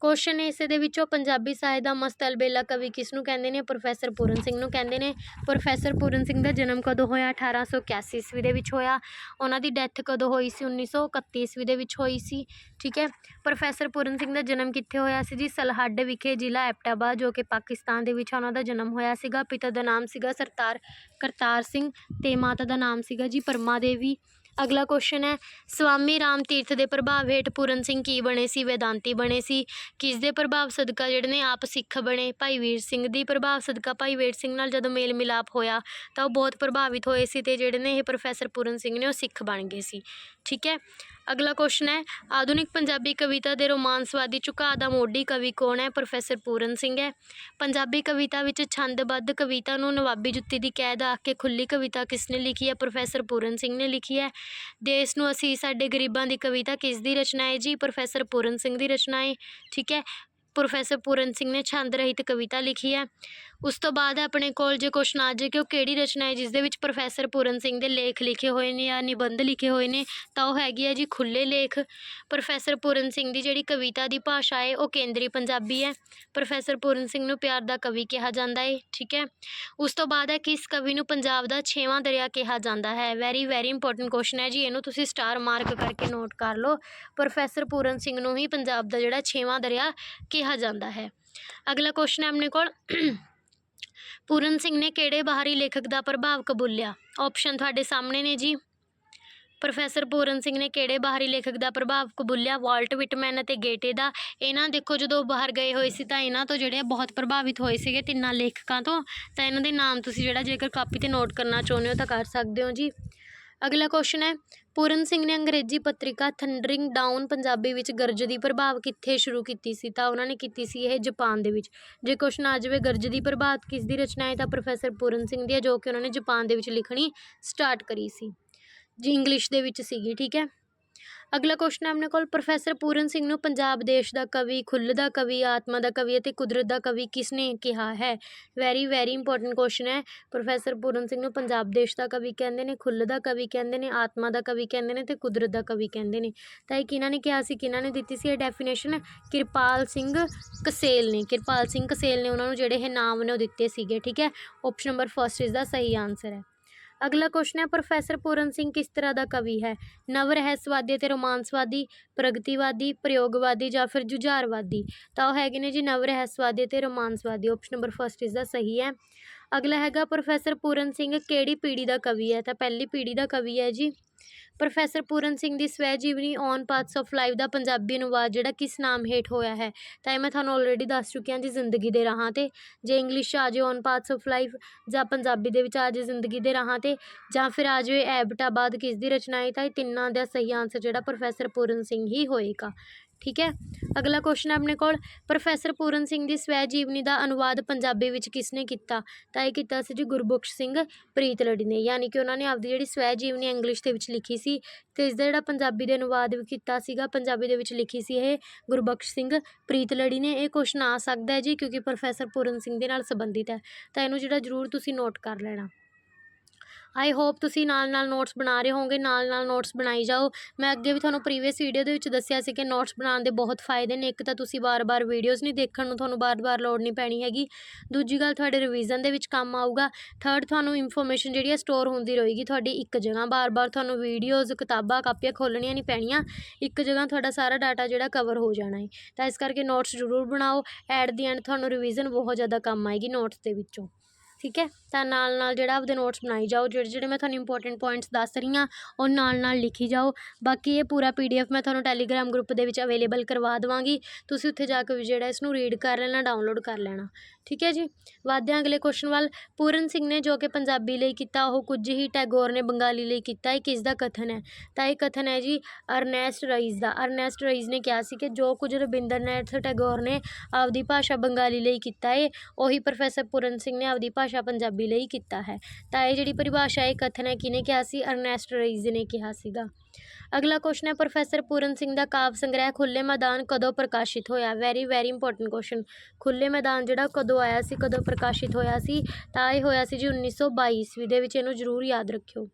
ਕੁਐਸਚਨ ਇਸੇ ਦੇ ਵਿੱਚੋਂ ਪੰਜਾਬੀ ਸਾਹਿਤ ਦਾ ਮਸਤ ਅਲਬੇਲਾ ਕਵੀ ਕਿਸ ਨੂੰ ਕਹਿੰਦੇ ਨੇ? ਪ੍ਰੋਫੈਸਰ ਪੂਰਨ ਸਿੰਘ ਨੂੰ ਕਹਿੰਦੇ ਨੇ। ਪ੍ਰੋਫੈਸਰ ਪੂਰਨ ਸਿੰਘ ਦਾ ਜਨਮ ਕਦੋਂ ਹੋਇਆ? 1881 ਈਸਵੀ ਦੇ ਵਿੱਚ ਹੋਇਆ। ਉਹਨਾਂ ਦੀ ਡੈਥ ਕਦੋਂ ਹੋਈ ਸੀ? 1931 ਈਸਵੀ ਦੇ ਵਿੱਚ ਹੋਈ ਸੀ। ਠੀਕ ਹੈ? ਪ੍ਰੋਫੈਸਰ ਪੂਰਨ ਸਿੰਘ ਦਾ ਜਨਮ ਕਿੱਥੇ ਹੋਇਆ ਸੀ ਜੀ? ਸਲਹੱਡ ਵਿਖੇ ਜ਼ਿਲ੍ਹਾ ਐਪਟਾਬਾ ਜੋ ਕਿ ਪਾਕਿਸਤਾਨ ਦੇ ਵਿੱਚ ਉਹਨਾਂ ਦਾ ਜਨਮ ਹੋਇਆ ਸੀਗਾ। ਪਿਤਾ ਦਾ ਨਾਮ ਸੀਗਾ ਸਰਤਾਰ ਕਰਤਾਰ ਸਿੰਘ ਤੇ ਮਾਤਾ ਦਾ ਨਾਮ ਸੀਗਾ ਜੀ ਪਰਮਾ ਦੇਵੀ। ਅਗਲਾ ਕੁਐਸਚਨ ਹੈ, ਸਵਾਮੀ ਰਾਮ ਤੀਰਥ ਦੇ ਪ੍ਰਭਾਵ ਹੇਠ ਪੂਰਨ ਸਿੰਘ ਕੀ ਬਣੇ ਸੀ? ਵੇਦਾਂਤੀ ਬਣੇ ਸੀ। ਕਿਸ ਦੇ ਪ੍ਰਭਾਵ ਸਦਕਾ ਜਿਹੜੇ ਨੇ ਆਪ ਸਿੱਖ ਬਣੇ? ਭਾਈ ਵੀਰ ਸਿੰਘ ਦੀ ਪ੍ਰਭਾਵ ਸਦਕਾ ਭਾਈ ਵੀਰ ਸਿੰਘ ਨਾਲ ਜਦੋਂ ਮੇਲ ਮਿਲਾਪ ਹੋਇਆ, ਤਾਂ ਉਹ ਬਹੁਤ ਪ੍ਰਭਾਵਿਤ ਹੋਏ ਸੀ ਤੇ ਜਿਹੜੇ ਨੇ ਇਹ ਪ੍ਰੋਫੈਸਰ ਪੂਰਨ ਸਿੰਘ ਨੇ ਉਹ ਸਿੱਖ ਬਣ ਗਏ ਸੀ। ਠੀਕ ਹੈ। ਅਗਲਾ ਕੁਐਸਚਨ ਹੈ, ਆਧੁਨਿਕ ਪੰਜਾਬੀ ਕਵਿਤਾ ਦੇ ਰੋਮਾਂਸਵਾਦੀ ਝੁਕਾਅ ਦਾ ਮੋਢੀ ਕਵੀ ਕੌਣ ਹੈ? ਪ੍ਰੋਫੈਸਰ ਪੂਰਨ ਸਿੰਘ ਹੈ। ਪੰਜਾਬੀ ਕਵਿਤਾ ਵਿੱਚ ਛੰਦਬੱਧ ਕਵਿਤਾ ਨੂੰ ਨਵਾਬੀ ਜੁੱਤੀ ਦੀ ਕੈਦ ਆਖ ਕੇ ਖੁੱਲੀ ਕਵਿਤਾ ਕਿਸ ਨੇ ਲਿਖੀ ਹੈ? ਪ੍ਰੋਫੈਸਰ ਪੂਰਨ ਸਿੰਘ ਨੇ ਲਿਖੀ ਹੈ। ਦੇਸ਼ ਨੂੰ ਅਸੀਂ, ਸਾਡੇ ਗਰੀਬਾਂ ਦੀ ਕਵਿਤਾ ਕਿਸ ਦੀ ਰਚਨਾ ਹੈ ਜੀ? ਪ੍ਰੋਫੈਸਰ ਪੂਰਨ ਸਿੰਘ ਦੀ ਰਚਨਾ ਹੈ। ਠੀਕ ਹੈ। ਪ੍ਰੋਫੈਸਰ ਪੂਰਨ ਸਿੰਘ ਨੇ ਛੰਦ ਰਹਿਤ ਕਵਿਤਾ ਲਿਖੀ ਹੈ। ਉਸ ਤੋਂ ਬਾਅਦ ਆਪਣੇ ਕੋਲ ਜੇ ਕੁਛ ਆ ਜੇ ਕਿ ਉਹ ਕਿਹੜੀ ਰਚਨਾ ਹੈ, ਜਿਸ ਦੇ ਵਿੱਚ ਪ੍ਰੋਫੈਸਰ ਪੂਰਨ ਸਿੰਘ ਦੇ ਲੇਖ ਲਿਖੇ ਹੋਏ ਨੇ ਜਾਂ ਨਿਬੰਧ ਲਿਖੇ ਹੋਏ ਨੇ, ਤਾਂ ਉਹ ਹੈਗੀ ਹੈ ਜੀ ਖੁੱਲੇ ਲੇਖ। ਪ੍ਰੋਫੈਸਰ ਪੂਰਨ ਸਿੰਘ ਦੀ ਜਿਹੜੀ ਕਵਿਤਾ ਦੀ ਭਾਸ਼ਾ ਹੈ, ਉਹ ਕੇਂਦਰੀ ਪੰਜਾਬੀ ਹੈ। ਪ੍ਰੋਫੈਸਰ ਪੂਰਨ ਸਿੰਘ ਨੂੰ ਪਿਆਰ ਦਾ ਕਵੀ ਕਿਹਾ ਜਾਂਦਾ ਹੈ ਠੀਕ ਹੈ। ਉਸ ਤੋਂ ਬਾਅਦ ਹੈ ਕਿਸ ਕਵੀ ਨੂੰ ਪੰਜਾਬ ਦਾ ਛੇਵਾਂ ਦਰਿਆ ਕਿਹਾ ਜਾਂਦਾ ਹੈ। ਵੈਰੀ ਵੈਰੀ ਇੰਪੋਰਟੈਂਟ ਕੁਐਸਚਨ ਹੈ ਜੀ, ਇਹਨੂੰ ਤੁਸੀਂ ਸਟਾਰ ਮਾਰਕ ਕਰਕੇ ਨੋਟ ਕਰ ਲਓ। ਪ੍ਰੋਫੈਸਰ ਪੂਰਨ ਸਿੰਘ ਨੂੰ ਹੀ ਪੰਜਾਬ ਦਾ ਜਿਹੜਾ ਛੇਵਾਂ ਦਰਿਆ ਕਿਹਾ ਜਾਂਦਾ ਹੈ। ਅਗਲਾ ਕੁਐਸਚਨ ਹੈ ਆਪਣੇ ਕੋਲ। ਪੂਰਨ ਸਿੰਘ ਨੇ ਕਿਹੜੇ ਬਾਹਰੀ ਲੇਖਕ ਦਾ ਪ੍ਰਭਾਵ ਕਬੂਲਿਆ? ਆਪਸ਼ਨ ਤੁਹਾਡੇ ਸਾਹਮਣੇ ਨੇ ਜੀ। ਪ੍ਰੋਫੈਸਰ ਪੂਰਨ ਸਿੰਘ ਨੇ ਕਿਹੜੇ ਬਾਹਰੀ ਲੇਖਕ ਦਾ ਪ੍ਰਭਾਵ ਕਬੂਲਿਆ? ਵਾਲਟ ਵਿਟਮੈਨ ਅਤੇ ਗੇਟੇ ਦਾ। ਇਹਨਾਂ ਦੇਖੋ ਜਦੋਂ ਬਾਹਰ ਗਏ ਹੋਏ ਸੀ ਤਾਂ ਇਹਨਾਂ ਤੋਂ ਜਿਹੜੇ ਬਹੁਤ ਪ੍ਰਭਾਵਿਤ ਹੋਏ ਸੀਗੇ ਤਿੰਨਾਂ ਲੇਖਕਾਂ ਤੋਂ। ਤਾਂ ਇਹਨਾਂ ਦੇ ਨਾਮ ਤੁਸੀਂ ਜਿਹੜਾ ਜੇਕਰ ਕਾਪੀ ਤੇ ਨੋਟ ਕਰਨਾ ਚਾਹੁੰਦੇ ਹੋ ਤਾਂ ਕਰ ਸਕਦੇ ਹੋ ਜੀ। ਅਗਲਾ ਕੁਐਸਚਨ ਹੈ, ਪੂਰਨ ਸਿੰਘ ਨੇ ਅੰਗਰੇਜ਼ੀ ਪੱਤਰਿਕਾ ਥੰਡਰਿੰਗ ਡਾਊਨ ਪੰਜਾਬੀ ਵਿੱਚ ਗਰਜ ਦੀ ਪ੍ਰਭਾਵ ਕਿੱਥੇ ਸ਼ੁਰੂ ਕੀਤੀ ਸੀ ਤਾਂ ਉਹਨਾਂ ਨੇ ਕੀਤੀ ਸੀ ਇਹ ਜਾਪਾਨ ਦੇ ਵਿੱਚ। ਜੇ ਕੁਐਸਚਨ ਆ ਜਾਵੇ ਗਰਜ ਦੀ ਪ੍ਰਭਾਵ ਕਿਸ ਦੀ ਰਚਨਾ ਹੈ ਤਾਂ ਪ੍ਰੋਫੈਸਰ ਪੂਰਨ ਸਿੰਘ ਦੀ ਹੈ ਜੋ ਕਿ ਉਹਨਾਂ ਨੇ ਜਾਪਾਨ ਦੇ ਵਿੱਚ ਲਿਖਣੀ ਸਟਾਰਟ ਕਰੀ ਸੀ। ਜੀ ਇੰਗਲਿਸ਼ ਦੇ ਵਿੱਚ ਸੀਗੀ, ਠੀਕ ਹੈ। ਅਗਲਾ ਕੁਐਸਚਨ ਹੈ, ਆਪਣੇ ਕੋਲ ਪ੍ਰੋਫੈਸਰ ਪੂਰਨ ਸਿੰਘ ਨੂੰ ਪੰਜਾਬ ਦੇਸ਼ ਦਾ ਕਵੀ, ਖੁੱਲ੍ਹ ਦਾ ਕਵੀ, ਆਤਮਾ ਦਾ ਕਵੀ ਅਤੇ ਕੁਦਰਤ ਦਾ ਕਵੀ ਕਿਸ ਨੇ ਕਿਹਾ ਹੈ? ਵੈਰੀ ਵੈਰੀ ਇੰਪੋਰਟੈਂਟ ਕੁਐਸਚਨ ਹੈ। ਪ੍ਰੋਫੈਸਰ ਪੂਰਨ ਸਿੰਘ ਨੂੰ ਪੰਜਾਬ ਦੇਸ਼ ਦਾ ਕਵੀ ਕਹਿੰਦੇ ਨੇ, ਖੁੱਲ੍ਹ ਦਾ ਕਵੀ ਕਹਿੰਦੇ ਨੇ, ਆਤਮਾ ਦਾ ਕਵੀ ਕਹਿੰਦੇ ਨੇ ਤੇ ਕੁਦਰਤ ਦਾ ਕਵੀ ਕਹਿੰਦੇ ਨੇ। ਤਾਂ ਇਹ ਕਿਹਨਾਂ ਨੇ ਕਿਹਾ ਸੀ, ਕਿਹਨਾਂ ਨੇ ਦਿੱਤੀ ਸੀ ਇਹ ਡੈਫੀਨੇਸ਼ਨ ਕਿਰਪਾਲ ਸਿੰਘ ਕਸੇਲ ਨੇ। ਕਿਰਪਾਲ ਸਿੰਘ ਕਸੇਲ ਨੇ ਉਹਨਾਂ ਨੂੰ ਜਿਹੜੇ ਇਹ ਨਾਮ ਨੇ ਉਹ ਦਿੱਤੇ ਸੀਗੇ, ਠੀਕ ਹੈ? ਆਪਸ਼ਨ ਨੰਬਰ ਫਸਟ ਇਸ ਦਾ ਸਹੀ ਆਨਸਰ ਹੈ। ਅਗਲਾ ਕੁਐਸਚਨ ਹੈ, ਪ੍ਰੋਫੈਸਰ ਪੂਰਨ ਸਿੰਘ ਕਿਸ ਤਰ੍ਹਾਂ ਦਾ ਕਵੀ ਹੈ? ਨਵ ਰਹੱਸਵਾਦੀ ਅਤੇ ਰੋਮਾਂਸਵਾਦੀ, ਪ੍ਰਗਤੀਵਾਦੀ, ਪ੍ਰਯੋਗਵਾਦੀ ਜਾਂ ਫਿਰ ਜੁਝਾਰਵਾਦੀ? ਤਾਂ ਉਹ ਹੈਗੇ ਨੇ ਜੀ ਨਵ ਰਹੱਸਵਾਦੀ ਅਤੇ ਰੋਮਾਂਸਵਾਦੀ। ਆਪਸ਼ਨ ਨੰਬਰ ਫਸਟ ਇਸ ਦਾ ਸਹੀ ਹੈ। ਅਗਲਾ ਹੈਗਾ ਪ੍ਰੋਫੈਸਰ ਪੂਰਨ ਸਿੰਘ, ਕਿਹੜੀ ਪੀੜ੍ਹੀ ਦਾ ਕਵੀ ਹੈ? ਤਾਂ ਪਹਿਲੀ ਪੀੜ੍ਹੀ ਦਾ ਕਵੀ ਹੈ ਜੀ ਪ੍ਰੋਫੈਸਰ ਪੂਰਨ ਸਿੰਘ ਦੀ ਸਵੈ ਜੀਵਨੀ ਔਨ ਪਾਥਸ ਆਫ ਲਾਈਫ ਦਾ ਪੰਜਾਬੀ ਅਨੁਵਾਦ ਜਿਹੜਾ ਕਿਸ ਨਾਮ ਹੇਠ ਹੋਇਆ ਹੈ, ਤਾਂ ਇਹ ਮੈਂ ਤੁਹਾਨੂੰ ਆਲਰੇਡੀ ਦੱਸ ਚੁੱਕੀ ਹਾਂ ਜੀ ਜ਼ਿੰਦਗੀ ਦੇ ਰਾਹਾਂ ਤੇ। ਜੇ ਇੰਗਲਿਸ਼ 'ਚ ਆ ਜੇ ਔਨ ਪਾਥਸ ਆਫ ਲਾਈਫ ਜਾਂ ਪੰਜਾਬੀ ਦੇ ਵਿੱਚ ਆ ਜੇ ਜ਼ਿੰਦਗੀ ਦੇ ਰਾਹਾਂ ਤੇ, ਜਾਂ ਫਿਰ ਆ ਜਾਏ ਐਬਟਾਬਾਦ ਕਿਸ ਦੀ ਰਚਨਾ ਹੈ, ਤਾਂ ਇਹ ਤਿੰਨਾਂ ਦਾ ਸਹੀ ਆਨਸਰ ਜਿਹੜਾ ਪ੍ਰੋਫੈਸਰ ਪੂਰਨ ਸਿੰਘ ਹੀ ਹੋਏਗਾ। ਠੀਕ ਹੈ? ਅਗਲਾ ਕੁਐਸਚਨ ਆਪਣੇ ਕੋਲ। ਪ੍ਰੋਫੈਸਰ ਪੂਰਨ ਸਿੰਘ ਦੀ ਸਵੈ ਜੀਵਨੀ ਦਾ ਅਨੁਵਾਦ ਪੰਜਾਬੀ ਵਿੱਚ ਕਿਸ ਨੇ ਕੀਤਾ? ਤਾਂ ਇਹ ਕੀਤਾ ਸੀ ਜੀ ਗੁਰਬਖਸ਼ ਸਿੰਘ ਪ੍ਰੀਤਲੜੀ ਨੇ। ਯਾਨੀ ਕਿ ਉਹਨਾਂ ਨੇ ਆਪਦੀ ਜਿਹੜੀ ਸਵੈ ਜੀਵਨੀ ਇੰਗਲਿਸ਼ ਦੇ ਵਿੱਚ ਲਿਖੀ ਸੀ ਤੇ ਇਸ ਦਾ ਜਿਹੜਾ ਪੰਜਾਬੀ ਦੇ ਅਨੁਵਾਦ ਵੀ ਕੀਤਾ ਸੀਗਾ, ਪੰਜਾਬੀ ਦੇ ਵਿੱਚ ਲਿਖੀ ਸੀ ਇਹ ਗੁਰਬਖਸ਼ ਸਿੰਘ ਪ੍ਰੀਤਲੜੀ ਨੇ। ਇਹ ਕੁਐਸਚਨ ਆ ਸਕਦਾ ਹੈ ਜੀ ਕਿਉਂਕਿ ਪ੍ਰੋਫੈਸਰ ਪੂਰਨ ਸਿੰਘ ਦੇ ਨਾਲ ਸੰਬੰਧਿਤ ਹੈ। ਤਾਂ ਇਹਨੂੰ ਜਿਹੜਾ ਜ਼ਰੂਰ ਤੁਸੀਂ ਨੋਟ ਕਰ ਲੈਣਾ। ਆਈ ਹੋਪ ਤੁਸੀਂ ਨਾਲ ਨਾਲ ਨੋਟਸ ਬਣਾ ਰਹੇ ਹੋਵੋਗੇ ਨਾਲ ਨਾਲ ਨੋਟਸ ਬਣਾਈ ਜਾਓ। ਮੈਂ ਅੱਗੇ ਵੀ ਤੁਹਾਨੂੰ ਪ੍ਰੀਵੀਅਸ ਵੀਡੀਓ ਦੇ ਵਿੱਚ ਦੱਸਿਆ ਸੀ ਕਿ ਨੋਟਸ ਬਣਾਉਣ ਦੇ ਬਹੁਤ ਫਾਇਦੇ ਨੇ। ਇੱਕ ਤਾਂ ਤੁਸੀਂ ਬਾਰ-ਬਾਰ ਵੀਡੀਓਜ਼ ਨਹੀਂ ਦੇਖਣ ਨੂੰ ਤੁਹਾਨੂੰ ਬਾਰ-ਬਾਰ ਲੋੜ ਨਹੀਂ ਪੈਣੀ ਹੈਗੀ। ਦੂਜੀ ਗੱਲ, ਤੁਹਾਡੇ ਰਿਵੀਜ਼ਨ ਦੇ ਵਿੱਚ ਕੰਮ ਆਊਗਾ। ਥਰਡ ਤੁਹਾਨੂੰ ਇਨਫੋਰਮੇਸ਼ਨ ਜਿਹੜੀ ਹੈ ਸਟੋਰ ਹੁੰਦੀ ਰਹੇਗੀ। ਤੁਹਾਡੀ ਇੱਕ ਜਗ੍ਹਾ ਬਾਰ-ਬਾਰ ਤੁਹਾਨੂੰ ਵੀਡੀਓਜ਼ ਕਿਤਾਬਾਂ, ਕਾਪੀਆਂ ਖੋਲਣੀਆਂ ਨਹੀਂ ਪੈਣੀਆਂ। ਇੱਕ ਜਗ੍ਹਾ ਤੁਹਾਡਾ ਸਾਰਾ ਡਾਟਾ ਜਿਹੜਾ ਕਵਰ ਹੋ ਜਾਣਾ ਹੈ ਤਾਂ ਇਸ ਕਰਕੇ ਨੋਟਸ ਜ਼ਰੂਰ ਬਣਾਓ। ਐਟ ਦੀ ਐਂਡ ਤੁਹਾਨੂੰ ਰਿਵੀਜ਼ਨ ਬਹੁਤ ਜ਼ਿਆਦਾ ਕੰਮ ਆਏਗੀ ਨੋਟਸ ਦੇ ਵਿੱਚੋਂ। ਠੀਕ ਹੈ? ਤਾਂ ਨਾਲ ਨਾਲ ਜਿਹੜਾ ਆਪਦੇ ਨੋਟਸ ਬਣਾਈ ਜਾਓ, ਜਿਹੜੇ ਜਿਹੜੇ ਮੈਂ ਤੁਹਾਨੂੰ ਇੰਪੋਰਟੈਂਟ ਪੁਆਇੰਟਸ ਦੱਸ ਰਹੀ ਹਾਂ, ਉਹ ਨਾਲ ਨਾਲ ਲਿਖੀ ਜਾਓ। ਬਾਕੀ ਇਹ ਪੂਰਾ ਪੀਡੀਐਫ ਮੈਂ ਤੁਹਾਨੂੰ ਟੈਲੀਗ੍ਰਾਮ ਗਰੁੱਪ ਦੇ ਵਿੱਚ ਅਵੇਲੇਬਲ ਕਰਵਾ ਦੇਵਾਂਗੀ। ਤੁਸੀਂ ਉੱਥੇ ਜਾ ਕੇ ਵੀ ਜਿਹੜਾ ਇਸ ਨੂੰ ਰੀਡ ਕਰ ਲੈਣਾ ਡਾਊਨਲੋਡ ਕਰ ਲੈਣਾ। ਠੀਕ ਹੈ ਜੀ। ਵਧਦੇ ਹਾਂ ਅਗਲੇ ਕੁਐਸਚਨ ਵੱਲ ਪੂਰਨ ਸਿੰਘ ਨੇ ਜੋ ਕਿ ਪੰਜਾਬੀ ਲਈ ਕੀਤਾ, ਉਹ ਕੁਝ ਹੀ ਟੈਗੋਰ ਨੇ ਬੰਗਾਲੀ ਲਈ ਕੀਤਾ, ਇਹ ਕਿਸ ਦਾ ਕਥਨ ਹੈ? ਤਾਂ ਇਹ ਕਥਨ ਹੈ ਜੀ ਅਰਨੈਸਟ ਰਾਈਜ਼ ਦਾ। ਅਰਨੈਸਟ ਰਾਈਜ਼ ਨੇ ਕਿਹਾ ਸੀ ਕਿ ਜੋ ਕੁਝ ਰਵਿੰਦਰਨਾਥ ਟੈਗੋਰ ਨੇ ਆਪਦੀ ਭਾਸ਼ਾ ਬੰਗਾਲੀ ਲਈ ਕੀਤਾ ਹੈ ਉਹੀ ਪ੍ਰੋਫੈਸਰ ਪੂਰਨ ਸਿੰਘ ਨੇ ਆਪਦੀ ਭਾਸ਼ਾ ਪੰਜਾਬੀ ਲਈ ਕੀਤਾ ਹੈ। ਤਾਂ ਇਹ ਜਿਹੜੀ ਪਰਿਭਾਸ਼ਾ, ਇਹ ਕਥਨ ਹੈ, ਕਿਹਨੇ ਕਿਹਾ ਸੀ? ਅਰਨੈਸਟ ਰਾਈਜ਼ ਨੇ ਕਿਹਾ ਸੀਗਾ। ਅਗਲਾ ਕੁਐਸਚਨ ਹੈ, ਪ੍ਰੋਫੈਸਰ ਪੂਰਨ ਸਿੰਘ ਦਾ ਕਾਵ ਸੰਗ੍ਰਹਿ ਖੁੱਲੇ ਮੈਦਾਨ ਕਦੋਂ ਪ੍ਰਕਾਸ਼ਿਤ ਹੋਇਆ? ਵੈਰੀ ਵੈਰੀ ਇੰਪੋਰਟੈਂਟ ਕੁਐਸਚਨ ਖੁੱਲੇ ਮੈਦਾਨ ਜਿਹੜਾ ਕਦੋਂ ਆਇਆ ਸੀ, ਕਦੋਂ ਪ੍ਰਕਾਸ਼ਿਤ ਹੋਇਆ ਸੀ? ਤਾਂ ਇਹ ਹੋਇਆ ਸੀ ਜੀ 1922 ਈਸਵੀ ਦੇ ਵਿੱਚ, ਇਹਨੂੰ ਜ਼ਰੂਰ ਯਾਦ ਰੱਖਿਓ।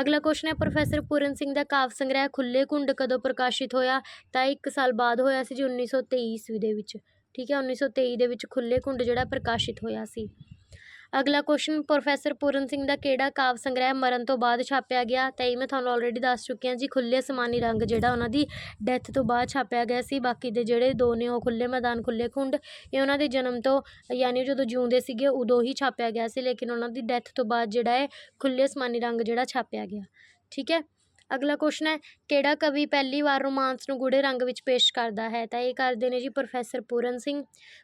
ਅਗਲਾ ਕੁਐਸਚਨ ਹੈ, ਪ੍ਰੋਫੈਸਰ ਪੂਰਨ ਸਿੰਘ ਦਾ ਕਾਵ ਸੰਗ੍ਰਹਿ ਖੁੱਲੇ ਕੁੰਡ ਕਦੋਂ ਪ੍ਰਕਾਸ਼ਿਤ ਹੋਇਆ? ਤਾਂ ਇਹ ਇੱਕ ਸਾਲ ਬਾਅਦ ਹੋਇਆ ਸੀ ਜੀ 1923 ਈਸਵੀ ਦੇ ਵਿੱਚ। ਠੀਕ ਹੈ 1923 ਦੇ ਵਿੱਚ ਖੁੱਲੇ ਕੁੰਡ ਜਿਹੜਾ ਪ੍ਰਕਾਸ਼ਿਤ ਹੋਇਆ ਸੀ। ਅਗਲਾ ਕੁਐਸਚਨ ਪ੍ਰੋਫੈਸਰ ਪੂਰਨ ਸਿੰਘ ਦਾ ਕਿਹੜਾ ਕਾਵ ਸੰਗ੍ਰਹਿ ਮਰਨ ਤੋਂ ਬਾਅਦ ਛਾਪਿਆ ਗਿਆ? ਤਾਂ ਇਹ ਮੈਂ ਤੁਹਾਨੂੰ ਆਲਰੇਡੀ ਦੱਸ ਚੁੱਕੀ ਹਾਂ ਜੀ ਖੁੱਲੇ ਸਮਾਨੀ ਰੰਗ ਜਿਹੜਾ ਉਹਨਾਂ ਦੀ ਡੈਥ ਤੋਂ ਬਾਅਦ ਛਾਪਿਆ ਗਿਆ ਸੀ। ਬਾਕੀ ਦੇ ਜਿਹੜੇ ਦੋ ਨੇ ਉਹ ਖੁੱਲੇ ਮੈਦਾਨ ਖੁੱਲੇ ਖੁੰਡ, ਇਹ ਉਹਨਾਂ ਦੇ ਜਨਮ ਤੋਂ, ਯਾਨੀ ਜਦੋਂ ਜਿਉਂਦੇ ਸੀਗੇ, ਉਦੋਂ ਹੀ ਛਾਪਿਆ ਗਿਆ ਸੀ। ਲੇਕਿਨ ਉਹਨਾਂ ਦੀ ਡੈਥ ਤੋਂ ਬਾਅਦ ਜਿਹੜਾ ਹੈ ਖੁੱਲੇ ਸਮਾਨੀ ਰੰਗ ਜਿਹੜਾ ਛਾਪਿਆ ਗਿਆ। ਠੀਕ ਹੈ? ਅਗਲਾ ਕੁਐਸਚਨ ਹੈ, ਕਿਹੜਾ ਕਵੀ ਪਹਿਲੀ ਵਾਰ ਰੋਮਾਂਸ ਨੂੰ ਗੂੜੇ ਰੰਗ ਵਿੱਚ ਪੇਸ਼ ਕਰਦਾ ਹੈ? ਤਾਂ ਇਹ ਕਰਦੇ ਨੇ ਜੀ ਪ੍ਰੋਫੈਸਰ ਪੂਰਨ ਸਿੰਘ।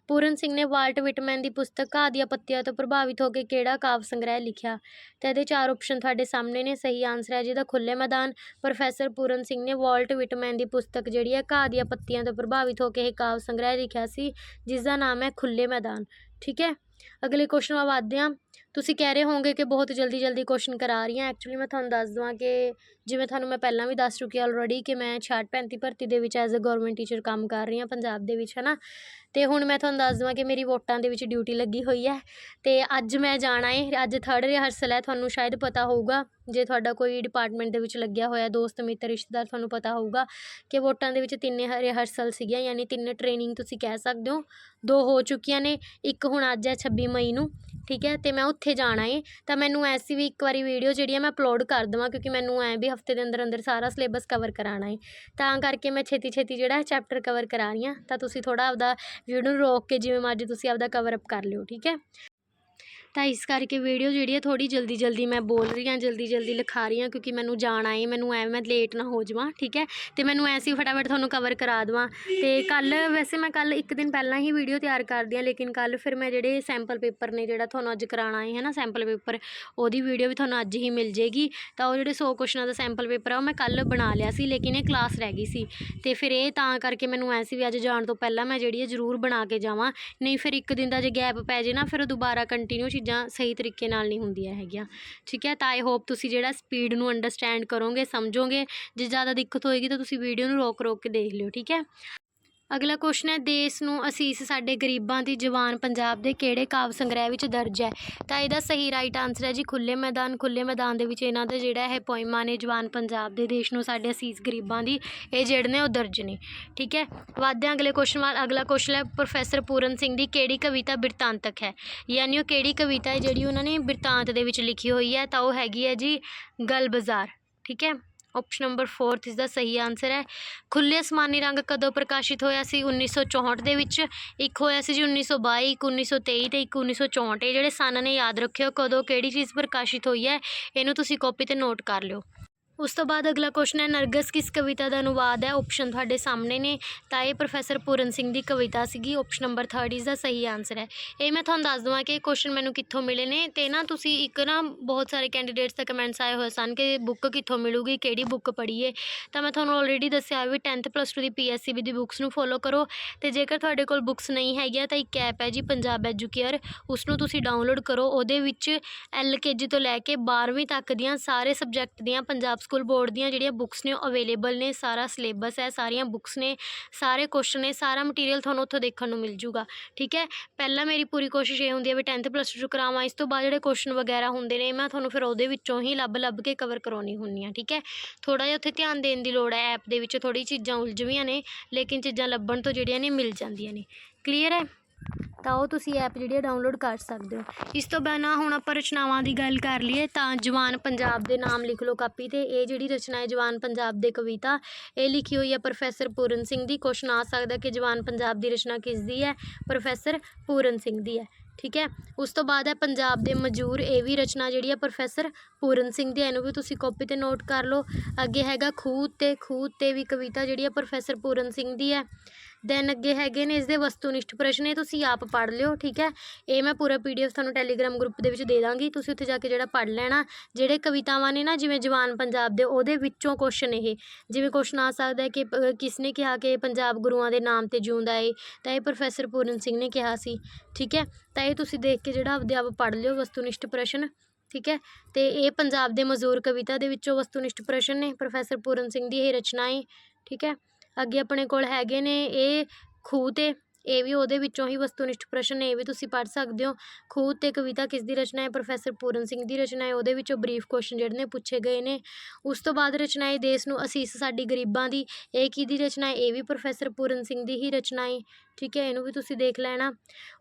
ਪੂਰਨ ਸਿੰਘ ਨੇ ਵਾਲਟ ਵਿਟਮੈਨ ਦੀ ਪੁਸਤਕ ਘਾਹ ਦੀਆਂ ਪੱਤੀਆਂ ਤੋਂ ਪ੍ਰਭਾਵਿਤ ਹੋ ਕੇ ਕਿਹੜਾ ਕਾਵਿ ਸੰਗ੍ਰਹਿ ਲਿਖਿਆ? ਤਾਂ ਇਹਦੇ ਚਾਰ ਆਪਸ਼ਨ ਤੁਹਾਡੇ ਸਾਹਮਣੇ ਨੇ, ਸਹੀ ਆਨਸਰ ਹੈ ਜਿਹਦਾ ਖੁੱਲੇ ਮੈਦਾਨ। ਪ੍ਰੋਫੈਸਰ ਪੂਰਨ ਸਿੰਘ ਨੇ ਵਾਲਟ ਵਿਟਮੈਨ ਦੀ ਪੁਸਤਕ ਜਿਹੜੀ ਹੈ, ਘਾਹ ਦੀਆਂ ਪੱਤੀਆਂ ਤੋਂ ਪ੍ਰਭਾਵਿਤ ਹੋ ਕੇ ਇਹ ਕਾਵਿ ਸੰਗ੍ਰਹਿ ਲਿਖਿਆ ਸੀ ਜਿਸ ਦਾ ਨਾਮ ਹੈ ਖੁੱਲੇ ਮੈਦਾਨ। ਠੀਕ ਹੈ? ਅਗਲੇ ਕੁਐਸਚਨ ਵੱਲ ਵਧਦੇ ਹਾਂ। ਤੁਸੀਂ ਕਹਿ ਰਹੇ ਹੋਵੋਗੇ ਕਿ ਬਹੁਤ ਜਲਦੀ ਜਲਦੀ ਕੁਸ਼ਚਨ ਕਰਾ ਰਹੀ ਹਾਂ ਐਕਚੁਲੀ ਮੈਂ ਤੁਹਾਨੂੰ ਦੱਸ ਦੇਵਾਂ ਕਿ ਜਿਵੇਂ ਤੁਹਾਨੂੰ ਮੈਂ ਪਹਿਲਾਂ ਵੀ ਦੱਸ ਚੁੱਕੀ ਹਾਂ ਔਲਰੇਡੀ ਕਿ ਮੈਂ 66 35 ਭਰਤੀ ਦੇ ਵਿੱਚ ਐਜ਼ ਅ ਗੌਰਮੈਂਟ ਟੀਚਰ ਕੰਮ ਕਰ ਰਹੀ ਹਾਂ ਪੰਜਾਬ ਦੇ ਵਿੱਚ ਹੈ ਨਾ ਅਤੇ ਹੁਣ ਮੈਂ ਤੁਹਾਨੂੰ ਦੱਸ ਦੇਵਾਂ ਕਿ ਮੇਰੀ ਵੋਟਾਂ ਦੇ ਵਿੱਚ ਡਿਊਟੀ ਲੱਗੀ ਹੋਈ ਹੈ ਅਤੇ ਅੱਜ ਮੈਂ ਜਾਣਾ ਹੈ ਅੱਜ ਥਰਡ ਰਿਹਰਸਲ ਹੈ, ਤੁਹਾਨੂੰ ਸ਼ਾਇਦ ਪਤਾ ਹੋਊਗਾ। ਜੇ ਤੁਹਾਡਾ ਕੋਈ ਡਿਪਾਰਟਮੈਂਟ ਦੇ ਵਿੱਚ ਲੱਗਿਆ ਹੋਇਆ, ਦੋਸਤ, ਮਿੱਤਰ, ਰਿਸ਼ਤੇਦਾਰ, ਤੁਹਾਨੂੰ ਪਤਾ ਹੋਊਗਾ ਕਿ ਵੋਟਾਂ ਦੇ ਵਿੱਚ ਤਿੰਨ ਰਿਹਰਸਲ ਸੀਗੀਆਂ, ਯਾਨੀ ਤਿੰਨ ਟ੍ਰੇਨਿੰਗ ਤੁਸੀਂ ਕਹਿ ਸਕਦੇ ਹੋ। ਦੋ ਹੋ ਚੁੱਕੀਆਂ ਨੇ, ਇੱਕ ਹੁਣ ਅੱਜ ਹੈ 26 ਮਈ ਨੂੰ, ਠੀਕ ਹੈ? ਅਤੇ ਮੈਂ ਮੈਂ ਉੱਥੇ ਜਾਣਾ ਏ, ਤਾਂ ਮੈਨੂੰ ਐਸੀ ਵੀ ਇੱਕ ਵਾਰੀ ਵੀਡੀਓ ਜਿਹੜੀ ਆ ਮੈਂ ਅਪਲੋਡ ਕਰ ਦੇਵਾਂ, ਕਿਉਂਕਿ ਮੈਨੂੰ ਐਂ ਵੀ ਹਫ਼ਤੇ ਦੇ ਅੰਦਰ ਅੰਦਰ ਸਾਰਾ ਸਿਲੇਬਸ ਕਵਰ ਕਰਾਉਣਾ ਏ। ਤਾਂ ਕਰਕੇ ਮੈਂ ਛੇਤੀ ਛੇਤੀ ਜਿਹੜਾ ਹੈ ਚੈਪਟਰ ਕਵਰ ਕਰਾ ਰਹੀ ਹਾਂ ਤਾਂ ਤੁਸੀਂ ਥੋੜ੍ਹਾ ਆਪਦਾ ਵੀਡੀਓ ਨੂੰ ਰੋਕ ਕੇ ਜਿਵੇਂ ਮਰਜ਼ੀ ਤੁਸੀਂ ਆਪਦਾ ਕਵਰ ਅਪ ਕਰ ਲਿਓ, ਠੀਕ ਹੈ? ਤਾਂ ਇਸ ਕਰਕੇ ਵੀਡੀਓ ਜਿਹੜੀ ਹੈ ਥੋੜ੍ਹੀ ਜਲਦੀ ਜਲਦੀ ਮੈਂ ਬੋਲ ਰਹੀ ਹਾਂ, ਜਲਦੀ ਜਲਦੀ ਲਿਖਾ ਰਹੀ ਹਾਂ ਕਿਉਂਕਿ ਮੈਨੂੰ ਜਾਣਾ ਏ, ਮੈਨੂੰ ਐਵੇਂ ਮੈਂ ਲੇਟ ਨਾ ਹੋ ਜਾਵਾਂ, ਠੀਕ ਹੈ? ਅਤੇ ਮੈਨੂੰ ਐਸੀ ਫਟਾਫਟ ਤੁਹਾਨੂੰ ਕਵਰ ਕਰਾ ਦੇਵਾਂ। ਅਤੇ ਕੱਲ੍ਹ ਵੈਸੇ ਮੈਂ ਕੱਲ੍ਹ ਇੱਕ ਦਿਨ ਪਹਿਲਾਂ ਹੀ ਵੀਡੀਓ ਤਿਆਰ ਕਰਦੀ ਹਾਂ, ਲੇਕਿਨ ਕੱਲ੍ਹ ਫਿਰ ਮੈਂ ਜਿਹੜੇ ਸੈਂਪਲ ਪੇਪਰ ਨੇ ਜਿਹੜਾ ਤੁਹਾਨੂੰ ਅੱਜ ਕਰਾਉਣਾ ਹੈ ਨਾ ਸੈਂਪਲ ਪੇਪਰ ਉਹਦੀ ਵੀਡੀਓ ਵੀ ਤੁਹਾਨੂੰ ਅੱਜ ਹੀ ਮਿਲ ਜੇਗੀ ਤਾਂ ਉਹ ਜਿਹੜੇ 100 ਕੁਐਸਚਨਾਂ ਦਾ ਸੈਂਪਲ ਪੇਪਰ ਆ, ਉਹ ਮੈਂ ਕੱਲ੍ਹ ਬਣਾ ਲਿਆ ਸੀ, ਲੇਕਿਨ ਇਹ ਕਲਾਸ ਰਹਿ ਗਈ ਸੀ। ਅਤੇ ਫਿਰ ਇਹ ਤਾਂ ਕਰਕੇ ਮੈਨੂੰ ਐ ਸੀ ਵੀ ਅੱਜ ਜਾਣ ਤੋਂ ਪਹਿਲਾਂ ਮੈਂ ਜਿਹੜੀ ਹੈ ਜ਼ਰੂਰ ਬਣਾ ਕੇ ਜਾਵਾਂ, ਨਹੀਂ ਫਿਰ ਇੱਕ ਦਿਨ ਦਾ ਜੇ ਗੈਪ ਪੈ ਜੇ ਨਾ, ਫਿਰ ਉਹ ਦੁਬਾਰਾ ਕੰਟੀਨਿਊ ਚੀਜ਼ਾਂ ਸਹੀ ਤਰੀਕੇ ਨਾਲ ਨਹੀਂ ਹੁੰਦੀਆਂ ਹੈਗੀਆਂ। ਠੀਕ ਹੈ? ਤਾਂ ਆਈ ਹੋਪ ਤੁਸੀਂ ਜਿਹੜਾ ਸਪੀਡ ਨੂੰ ਅੰਡਰਸਟੈਂਡ ਕਰੋਗੇ, ਸਮਝੋਗੇ। ਜੇ ਜ਼ਿਆਦਾ ਦਿੱਕਤ ਹੋਏਗੀ ਤਾਂ ਤੁਸੀਂ ਵੀਡੀਓ ਨੂੰ ਰੋਕ ਰੋਕ ਕੇ ਦੇਖ ਲਿਓ, ਠੀਕ ਹੈ? ਅਗਲਾ ਕੁਐਸਚਨ ਹੈ, ਦੇਸ਼ ਨੂੰ ਅਸੀਸ ਸਾਡੇ ਗਰੀਬਾਂ ਦੀ ਜਵਾਨ ਪੰਜਾਬ ਦੇ ਕਿਹੜੇ ਕਾਵਿ ਸੰਗ੍ਰਹਿ ਵਿੱਚ ਦਰਜ ਹੈ? ਤਾਂ ਇਹਦਾ ਸਹੀ ਰਾਈਟ ਆਨਸਰ ਹੈ ਜੀ ਖੁੱਲੇ ਮੈਦਾਨ ਖੁੱਲੇ ਮੈਦਾਨ ਦੇ ਵਿੱਚ ਇਹਨਾਂ ਦਾ ਜਿਹੜਾ ਇਹ ਪੋਇਮਾਂ ਨੇ ਜਵਾਨ ਪੰਜਾਬ ਦੇ ਦੇਸ਼ ਨੂੰ ਸਾਡੇ ਅਸੀਸ ਗਰੀਬਾਂ ਦੀ, ਇਹ ਜਿਹੜੇ ਨੇ ਉਹ ਦਰਜ ਨੇ। ਠੀਕ ਹੈ? ਵਧਦੇ ਹਾਂ ਅਗਲੇ ਕੁਐਸਚਨ ਵੱਲ, ਅਗਲਾ ਕੁਐਸਚਨ ਹੈ, ਪ੍ਰੋਫੈਸਰ ਪੂਰਨ ਸਿੰਘ ਦੀ ਕਿਹੜੀ ਕਵਿਤਾ ਬਿਰਤਾਂਤਕ ਹੈ? ਯਾਨੀ ਉਹ ਕਿਹੜੀ ਕਵਿਤਾ ਹੈ ਜਿਹੜੀ ਉਹਨਾਂ ਨੇ ਬਿਰਤਾਂਤ ਦੇ ਵਿੱਚ ਲਿਖੀ ਹੋਈ ਹੈ? ਤਾਂ ਉਹ ਹੈਗੀ ਹੈ ਜੀ, ਗਲ ਬਾਜ਼ਾਰ। ਠੀਕ ਹੈ? ਆਪਸ਼ਨ ਨੰਬਰ 4th ਇਸ ਦਾ ਸਹੀ ਆਨਸਰ ਹੈ। ਖੁੱਲੇ ਅਸਮਾਨੀ ਰੰਗ ਕਦੋਂ ਪ੍ਰਕਾਸ਼ਿਤ ਹੋਇਆ ਸੀ? 1964 ਦੇ ਵਿੱਚ ਇੱਕ ਹੋਇਆ ਸੀ ਜੀ 1922 ਇੱਕ 1923 ਤੇ ਇੱਕ 1964 ਇਹ ਜਿਹੜੇ ਸਨ ਨੇ, ਯਾਦ ਰੱਖਿਓ ਕਦੋਂ ਕਿਹੜੀ ਚੀਜ਼ ਪ੍ਰਕਾਸ਼ਿਤ ਹੋਈ ਹੈ? ਇਹਨੂੰ ਤੁਸੀਂ ਕਾਪੀ ਤੇ ਨੋਟ ਕਰ ਲਿਓ। ਉਸ ਤੋਂ ਬਾਅਦ ਅਗਲਾ ਕੁਐਸਚਨ ਹੈ, ਨਰਗਸ ਕਿਸ ਕਵਿਤਾ ਦਾ ਅਨੁਵਾਦ ਹੈ? ਆਪਸ਼ਨ ਤੁਹਾਡੇ ਸਾਹਮਣੇ ਨੇ। ਤਾਂ ਇਹ ਪ੍ਰੋਫੈਸਰ ਪੂਰਨ ਸਿੰਘ ਦੀ ਕਵਿਤਾ ਸੀਗੀ। ਆਪਸ਼ਨ ਨੰਬਰ 3 ਇਸ ਦਾ ਸਹੀ ਆਨਸਰ ਹੈ। ਇਹ ਮੈਂ ਤੁਹਾਨੂੰ ਦੱਸ ਦਵਾਂ ਕਿ ਇਹ ਕੁਐਸਚਨ ਮੈਨੂੰ ਕਿੱਥੋਂ ਮਿਲੇ ਨੇ? ਤੇ ਨਾ ਤੁਸੀਂ ਇੱਕ ਨਾ ਬਹੁਤ ਸਾਰੇ ਕੈਂਡੀਡੇਟਸ ਦੇ ਕਮੈਂਟਸ ਆਏ ਹੋਏ ਸਨ ਕਿ ਬੁੱਕ ਕਿੱਥੋਂ ਮਿਲੂਗੀ, ਕਿਹੜੀ ਬੁੱਕ ਪੜ੍ਹੀਏ। ਤਾਂ ਮੈਂ ਤੁਹਾਨੂੰ ਆਲਰੇਡੀ ਦੱਸਿਆ ਵੀ 10th ਪਲੱਸ 2 ਦੀ ਪੀਐਸਸੀਬੀ ਦੀ ਬੁੱਕਸ ਨੂੰ ਫੋਲੋ ਕਰੋ। ਤੇ ਜੇਕਰ ਤੁਹਾਡੇ ਕੋਲ ਬੁੱਕਸ ਨਹੀਂ ਹੈਗੀਆਂ, ਤਾਂ ਇੱਕ ਐਪ ਹੈ ਜੀ ਪੰਜਾਬ ਐਜੂਕੇਅਰ ਉਸ ਨੂੰ ਤੁਸੀਂ ਡਾਊਨਲੋਡ ਕਰੋ। ਉਹਦੇ ਵਿੱਚ ਐਲਕੇਜੀ ਤੋਂ ਲੈ ਕੇ 12ਵੀਂ ਤੱਕ ਦੀਆਂ ਸਾਰੇ ਸਬਜੈਕਟ ਦੀਆਂ ਪੰਜਾਬ ਸਕੂਲ ਬੋਰਡ ਦੀਆਂ ਜਿਹੜੀਆਂ ਬੁੱਕਸ ਨੇ ਉਹ ਅਵੇਲੇਬਲ ਨੇ, ਸਾਰਾ ਸਿਲੇਬਸ ਹੈ, ਸਾਰੀਆਂ ਬੁੱਕਸ ਨੇ, ਸਾਰੇ ਕੁਐਸਚਨ ਨੇ, ਸਾਰਾ ਮਟੀਰੀਅਲ ਤੁਹਾਨੂੰ ਉੱਥੋਂ ਦੇਖਣ ਨੂੰ ਮਿਲ ਜੂਗਾ, ਠੀਕ ਹੈ? ਪਹਿਲਾਂ ਮੇਰੀ ਪੂਰੀ ਕੋਸ਼ਿਸ਼ ਇਹ ਹੁੰਦੀ ਹੈ ਵੀ 10th ਪਲੱਸ 2 ਕਰਾਵਾਂ, ਇਸ ਤੋਂ ਬਾਅਦ ਜਿਹੜੇ ਕੁਐਸਚਨ ਵਗੈਰਾ ਹੁੰਦੇ ਨੇ, ਮੈਂ ਤੁਹਾਨੂੰ ਫਿਰ ਉਹਦੇ ਵਿੱਚੋਂ ਹੀ ਲੱਭ ਲੱਭ ਕੇ ਕਵਰ ਕਰਾਉਣੀ ਹੁੰਦੀ ਆ ਠੀਕ ਹੈ? ਥੋੜਾ ਜਿਹਾ ਉੱਥੇ ਧਿਆਨ ਦੇਣ ਦੀ ਲੋੜ ਹੈ ਐਪ ਦੇ ਵਿੱਚ ਥੋੜੀ ਚੀਜ਼ਾਂ ਉਲਝਵੀਆਂ ਨੇ, ਲੇਕਿਨ ਚੀਜ਼ਾਂ ਲੱਭਣ ਤੋਂ ਜਿਹੜੀਆਂ ਨੇ, ਮਿਲ ਜਾਂਦੀਆਂ ਨੇ ਕਲੀਅਰ ਹੈ? ਤਾਂ ਉਹ ਤੁਸੀਂ ਐਪ ਜਿਹੜੀ ਹੈ ਡਾਊਨਲੋਡ ਕਰ ਸਕਦੇ ਹੋ। ਇਸ ਤੋਂ ਬਿਨਾਂ ਹੁਣ ਆਪਾਂ ਰਚਨਾਵਾਂ ਦੀ ਗੱਲ ਕਰ ਲਈਏ ਤਾਂ ਜਵਾਨ ਪੰਜਾਬ ਦੇ ਨਾਮ ਲਿਖ ਲਓ ਕਾਪੀ ਤੇ। ਇਹ ਜਿਹੜੀ ਰਚਨਾ ਹੈ ਜਵਾਨ ਪੰਜਾਬ ਦੇ ਕਵਿਤਾ, ਇਹ ਲਿਖੀ ਹੋਈ ਹੈ ਪ੍ਰੋਫੈਸਰ ਪੂਰਨ ਸਿੰਘ ਦੀ। ਕੁਐਸਚਨ ਆ ਸਕਦਾ ਕਿ ਜਵਾਨ ਪੰਜਾਬ ਦੀ ਰਚਨਾ ਕਿਸ ਦੀ ਹੈ, ਪ੍ਰੋਫੈਸਰ ਪੂਰਨ ਸਿੰਘ ਦੀ ਹੈ, ਠੀਕ ਹੈ? ਉਸ ਤੋਂ ਬਾਅਦ ਹੈ ਪੰਜਾਬ ਦੇ ਮਜੂਰ ਇਹ ਵੀ ਰਚਨਾ ਜਿਹੜੀ ਹੈ ਪ੍ਰੋਫੈਸਰ ਪੂਰਨ ਸਿੰਘ ਦੀ ਇਹਨੂੰ ਵੀ ਤੁਸੀਂ ਕਾਪੀ ਤੇ ਨੋਟ ਕਰ ਲਓ। ਅੱਗੇ ਹੈਗਾ ਖੂਹ ਤੇ ਖੂਹ ਤੇ ਵੀ ਕਵਿਤਾ ਜਿਹੜੀ ਹੈ ਪ੍ਰੋਫੈਸਰ ਪੂਰਨ ਸਿੰਘ ਦੀ ਹੈ। ਦੈਨ ਅੱਗੇ ਹੈਗੇ ਨੇ ਇਸ ਦੇ ਵਸਤੂਨਿਸ਼ਟ ਪ੍ਰਸ਼ਨ ਇਹ ਤੁਸੀਂ ਆਪ ਪੜ੍ਹ ਲਿਓ, ਠੀਕ ਹੈ? ਇਹ ਮੈਂ ਪੂਰਾ ਪੀਡੀਐਫ ਤੁਹਾਨੂੰ ਟੈਲੀਗ੍ਰਾਮ ਗਰੁੱਪ ਦੇ ਵਿੱਚ ਦੇ ਦਾਂਗੀ। ਤੁਸੀਂ ਉੱਥੇ ਜਾ ਕੇ ਜਿਹੜਾ ਪੜ੍ਹ ਲੈਣਾ, ਜਿਹੜੇ ਕਵਿਤਾਵਾਂ ਨੇ ਨਾ, ਜਿਵੇਂ ਜਵਾਨ ਪੰਜਾਬ ਦੇ, ਉਹਦੇ ਵਿੱਚੋਂ ਕੁਐਸਚਨ ਇਹ। ਜਿਵੇਂ ਕੁਐਸਚਨ ਆ ਸਕਦਾ ਹੈ ਕਿ ਕਿਸ ਨੇ ਕਿਹਾ ਕਿ ਪੰਜਾਬ ਗੁਰੂਆਂ ਦੇ ਨਾਮ ਤੇ ਜਿਉਂਦਾ ਏ, ਤਾਂ ਇਹ ਪ੍ਰੋਫੈਸਰ ਪੂਰਨ ਸਿੰਘ ਨੇ ਕਿਹਾ ਸੀ, ਠੀਕ ਹੈ? ਤਾਂ ਇਹ ਤੁਸੀਂ ਦੇਖ ਕੇ ਜਿਹੜਾ ਆਪਦੇ ਆਪ ਪੜ੍ਹ ਲਿਓ ਵਸਤੂਨਿਸ਼ਟ ਪ੍ਰਸ਼ਨ, ਠੀਕ ਹੈ? ਤੇ ਇਹ ਪੰਜਾਬ ਦੇ ਮਜ਼ਦੂਰ ਕਵਿਤਾ ਦੇ ਵਿੱਚੋਂ ਵਸਤੂਨਿਸ਼ਟ ਪ੍ਰਸ਼ਨ ਨੇ ਪ੍ਰੋਫੈਸਰ ਪੂਰਨ ਸਿੰਘ ਦੀ ਇਹ ਰਚਨਾ ਏ, ਠੀਕ ਹੈ? ਅੱਗੇ ਆਪਣੇ ਕੋਲ ਹੈਗੇ ਨੇ ਇਹ ਖੂਹ ਤੇ, ਇਹ ਵੀ ਉਹਦੇ ਵਿੱਚੋਂ ਹੀ ਵਸਤੂਨਿਸ਼ਟ ਪ੍ਰਸ਼ਨ ਨੇ, ਇਹ ਵੀ ਤੁਸੀਂ ਪੜ੍ਹ ਸਕਦੇ ਹੋ। ਖੂਹ ਤੇ ਕਵਿਤਾ ਕਿਸ ਦੀ ਰਚਨਾ ਹੈ? ਪ੍ਰੋਫੈਸਰ ਪੂਰਨ ਸਿੰਘ ਦੀ ਰਚਨਾ ਹੈ, ਉਹਦੇ ਵਿੱਚੋਂ ਬਰੀਫ ਕੁਐਸਚਨ ਜਿਹੜੇ ਨੇ ਪੁੱਛੇ ਗਏ ਨੇ। ਉਸ ਤੋਂ ਬਾਅਦ ਰਚਨਾ ਹੈ ਦੇਸ਼ ਨੂੰ ਅਸੀਸ ਸਾਡੀ ਗਰੀਬਾਂ ਦੀ, ਇਹ ਕਿਹਦੀ ਰਚਨਾ ਹੈ? ਇਹ ਵੀ ਪ੍ਰੋਫੈਸਰ ਪੂਰਨ ਸਿੰਘ ਦੀ ਹੀ ਰਚਨਾ ਹੈ। ਠੀਕ ਹੈ, ਇਹਨੂੰ ਵੀ ਤੁਸੀਂ ਦੇਖ ਲੈਣਾ।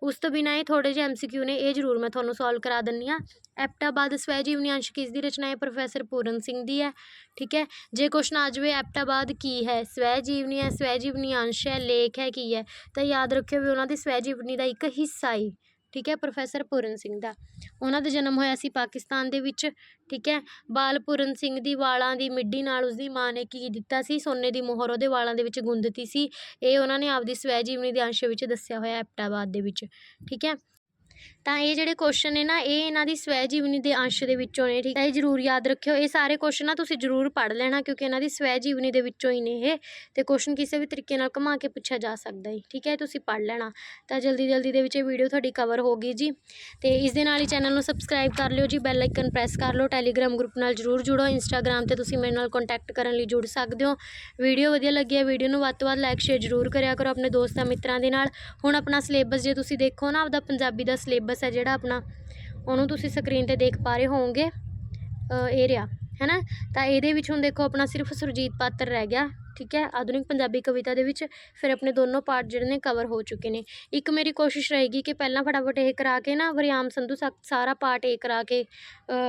ਉਸ ਤੋਂ ਬਿਨਾਂ ਇਹ ਥੋੜੇ ਜਿਹੇ ਐਮਸੀਕਿਊ ਨੇ, ਇਹ ਜ਼ਰੂਰ ਮੈਂ ਤੁਹਾਨੂੰ ਸੋਲਵ ਕਰਾ ਦਿੰਨੀ ਆ ਐਪਟਾਬਾਦ ਸਵੈ ਜੀਵਨੀ ਅੰਸ਼ ਕਿਸ ਦੀ ਰਚਨਾ ਹੈ? ਪ੍ਰੋਫੈਸਰ ਪੂਰਨ ਸਿੰਘ ਦੀ ਹੈ, ਠੀਕ ਹੈ। ਜੇ ਕੁਐਸਚਨ ਆ ਜਾਵੇ ਐਪਟਾਬਾਦ ਕੀ ਹੈ? ਸਵੈ ਜੀਵਨੀ ਹੈ ਸਵੈ ਜੀਵਨੀ ਅੰਸ਼ ਹੈ, ਲੇਖ ਹੈ ਕੀ ਹੈ? ਤਾਂ ਯਾਦ ਰੱਖਿਓ ਵੀ ਉਹਨਾਂ ਦੀ ਸਵੈ ਜੀਵਨੀ ਦਾ ਇੱਕ ਹਿੱਸਾ ਹੀ ਠੀਕ ਹੈ, ਪ੍ਰੋਫੈਸਰ ਪੂਰਨ ਸਿੰਘ ਦਾ। ਉਹਨਾਂ ਦਾ ਜਨਮ ਹੋਇਆ ਸੀ ਪਾਕਿਸਤਾਨ ਦੇ ਵਿੱਚ, ਠੀਕ ਹੈ। ਬਾਲ ਪੂਰਨ ਸਿੰਘ ਦੀ ਵਾਲਾਂ ਦੀ ਮਿੱਡੀ ਨਾਲ ਉਸਦੀ ਮਾਂ ਨੇ ਕੀ ਦਿੱਤਾ ਸੀ? ਸੋਨੇ ਦੀ ਮੋਹਰ ਉਹਦੇ ਵਾਲਾਂ ਦੇ ਵਿੱਚ ਗੁੰਦਤੀ ਸੀ। ਇਹ ਉਹਨਾਂ ਨੇ ਆਪਦੀ ਸਵੈ ਜੀਵਨੀ ਦੇ ਅੰਸ਼ ਵਿੱਚ ਦੱਸਿਆ ਹੋਇਆ ਐਪਟਾਬਾਦ ਦੇ ਵਿੱਚ, ਠੀਕ ਹੈ। ਤਾਂ ਇਹ ਜਿਹੜੇ ਕੁਐਸਚਨ ਨੇ ਨਾ, ਇਹ ਇਹਨਾਂ ਦੀ ਸਵੈ ਜੀਵਨੀ ਦੇ ਅੰਸ਼ ਦੇ ਵਿੱਚੋਂ ਨੇ, ਠੀਕ ਹੈ? ਇਹ ਜ਼ਰੂਰ ਯਾਦ ਰੱਖਿਓ। ਇਹ ਸਾਰੇ ਕੁਐਸਚਨ ਨਾ ਤੁਸੀਂ ਜ਼ਰੂਰ ਪੜ੍ਹ ਲੈਣਾ, ਕਿਉਂਕਿ ਇਹਨਾਂ ਦੀ ਸਵੈ ਜੀਵਨੀ ਦੇ ਵਿੱਚੋਂ ਹੀ ਨੇ ਇਹ। ਤੇ ਕੁਐਸਚਨ ਕਿਸੇ ਵੀ ਤਰੀਕੇ ਨਾਲ ਘੁਮਾ ਕੇ ਪੁੱਛਿਆ ਜਾ ਸਕਦਾ ਹੈ, ਠੀਕ ਹੈ? ਤੁਸੀਂ ਪੜ੍ਹ ਲੈਣਾ। ਤਾਂ ਜਲਦੀ ਜਲਦੀ ਦੇ ਵਿੱਚ ਇਹ ਵੀਡੀਓ ਤੁਹਾਡੀ ਕਵਰ ਹੋ ਗਈ ਜੀ। ਤੇ ਇਸ ਦੇ ਨਾਲ ਹੀ ਚੈਨਲ ਨੂੰ ਸਬਸਕ੍ਰਾਈਬ ਕਰ ਲਿਓ ਜੀ ਬੈਲ ਆਈਕਨ ਪ੍ਰੈਸ ਕਰ ਲਓ ਟੈਲੀਗ੍ਰਾਮ ਗਰੁੱਪ ਨਾਲ ਜਰੂਰ ਜੁੜੋ ਇੰਸਟਾਗ੍ਰਾਮ ਤੇ ਤੁਸੀਂ ਮੇਰੇ ਨਾਲ ਕੰਟੈਕਟ ਕਰਨ ਲਈ ਜੁੜ ਸਕਦੇ ਹੋ। ਵੀਡੀਓ ਵਧੀਆ ਲੱਗੀ ਹੈ ਵੀਡੀਓ ਨੂੰ ਵੱਧ ਤੋਂ ਵੱਧ ਲਾਈਕ ਸ਼ੇਅਰ ਜਰੂਰ ਕਰਿਆ ਕਰੋ ਆਪਣੇ ਦੋਸਤਾਂ ਮਿੱਤਰਾਂ ਦੇ ਨਾਲ। ਹੁਣ ਆਪਣਾ ਸਿਲੇਬਸ ਜੇ ਤੁਸੀਂ ਦੇਖੋ ਨਾ, ਆਪਦਾ ਪੰਜਾਬੀ ਦਾ ਸਿਲੇਬਸ ਹੈ ਜਿਹੜਾ ਆਪਣਾ, ਉਹਨੂੰ ਤੁਸੀਂ ਸਕਰੀਨ ਤੇ ਦੇਖ ਪਾ ਰਹੇ ਹੋਵੋਗੇ ਇਹ ਰਿਹਾ, ਹੈਨਾ? ਤਾਂ ਇਹਦੇ ਵਿੱਚ ਹੁਣ ਦੇਖੋ ਆਪਣਾ ਸਿਰਫ ਸੁਰਜੀਤ ਪਾਤਰ ਰਹਿ ਗਿਆ। ਠੀਕ ਹੈ, ਆਧੁਨਿਕ ਪੰਜਾਬੀ ਕਵਿਤਾ ਦੇ ਵਿੱਚ ਫਿਰ ਆਪਣੇ ਦੋਨੋਂ ਪਾਰਟ ਜਿਹੜੇ ਨੇ ਕਵਰ ਹੋ ਚੁੱਕੇ ਨੇ। ਇੱਕ ਮੇਰੀ ਕੋਸ਼ਿਸ਼ ਰਹੇਗੀ ਕਿ ਪਹਿਲਾਂ ਫਟਾਫਟ ਇਹ ਕਰਾ ਕੇ ਨਾ ਵਰਿਆਮ ਸੰਧੂ ਸਾ- ਸਾਰਾ ਪਾਰਟ ਇਹ ਕਰਾ ਕੇ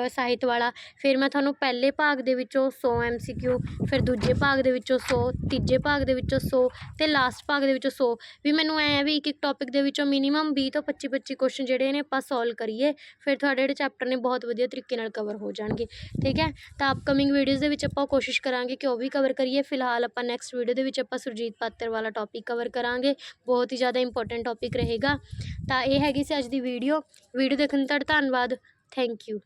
ਸਾਹਿਤ ਵਾਲਾ, ਫਿਰ ਮੈਂ ਤੁਹਾਨੂੰ ਪਹਿਲੇ ਭਾਗ ਦੇ ਵਿੱਚੋਂ 100 ਐਮਸੀਕਿਊ ਫਿਰ ਦੂਜੇ ਭਾਗ ਦੇ ਵਿੱਚੋਂ 100 ਤੀਜੇ ਭਾਗ ਦੇ ਵਿੱਚੋਂ 100 ਤੇ ਲਾਸਟ ਭਾਗ ਦੇ ਵਿੱਚੋਂ 100 ਵੀ ਮੈਨੂੰ ਐ ਵੀ ਇੱਕ ਇੱਕ ਟੌਪਿਕ ਦੇ ਵਿੱਚੋਂ ਮਿਨੀਮਮ 20 ਤੋਂ 25 25 ਕੁਐਸਚਨ ਜਿਹੜੇ ਨੇ ਆਪਾਂ ਸੋਲਵ ਕਰੀਏ, ਫਿਰ ਤੁਹਾਡੇ ਜਿਹੜੇ ਚੈਪਟਰ ਨੇ ਬਹੁਤ ਵਧੀਆ ਤਰੀਕੇ ਨਾਲ ਕਵਰ ਹੋ ਜਾਣਗੇ। ਠੀਕ ਹੈ, ਤਾਂ ਅਪਕਮਿੰਗ ਵੀਡੀਓਜ਼ ਦੇ ਵਿੱਚ ਆਪਾਂ ਕੋਸ਼ਿਸ਼ ਕਰਾਂਗੇ ਕਿ ਉਹ ਵੀ ਕਵਰ ਕਰੀਏ। ਫਿਲਹਾਲ ਆਪਾਂ ਨੈਕਸਟ ਵੀਡੀਓ ਦੇ ਵਿੱਚ ਆਪਾਂ ਸੁਰਜੀਤ ਪਾਤਰ ਵਾਲਾ ਟੌਪਿਕ ਕਵਰ ਕਰਾਂਗੇ। ਬਹੁਤ ਹੀ ਜ਼ਿਆਦਾ ਇੰਪੋਰਟੈਂਟ ਟੌਪਿਕ ਰਹੇਗਾ। ਤਾਂ ਇਹ ਹੈਗੀ ਸੀ ਅੱਜ ਦੀ ਵੀਡੀਓ ਵੀਡੀਓ ਦੇਖਣ ਲਈ ਧੰਨਵਾਦ। Thank you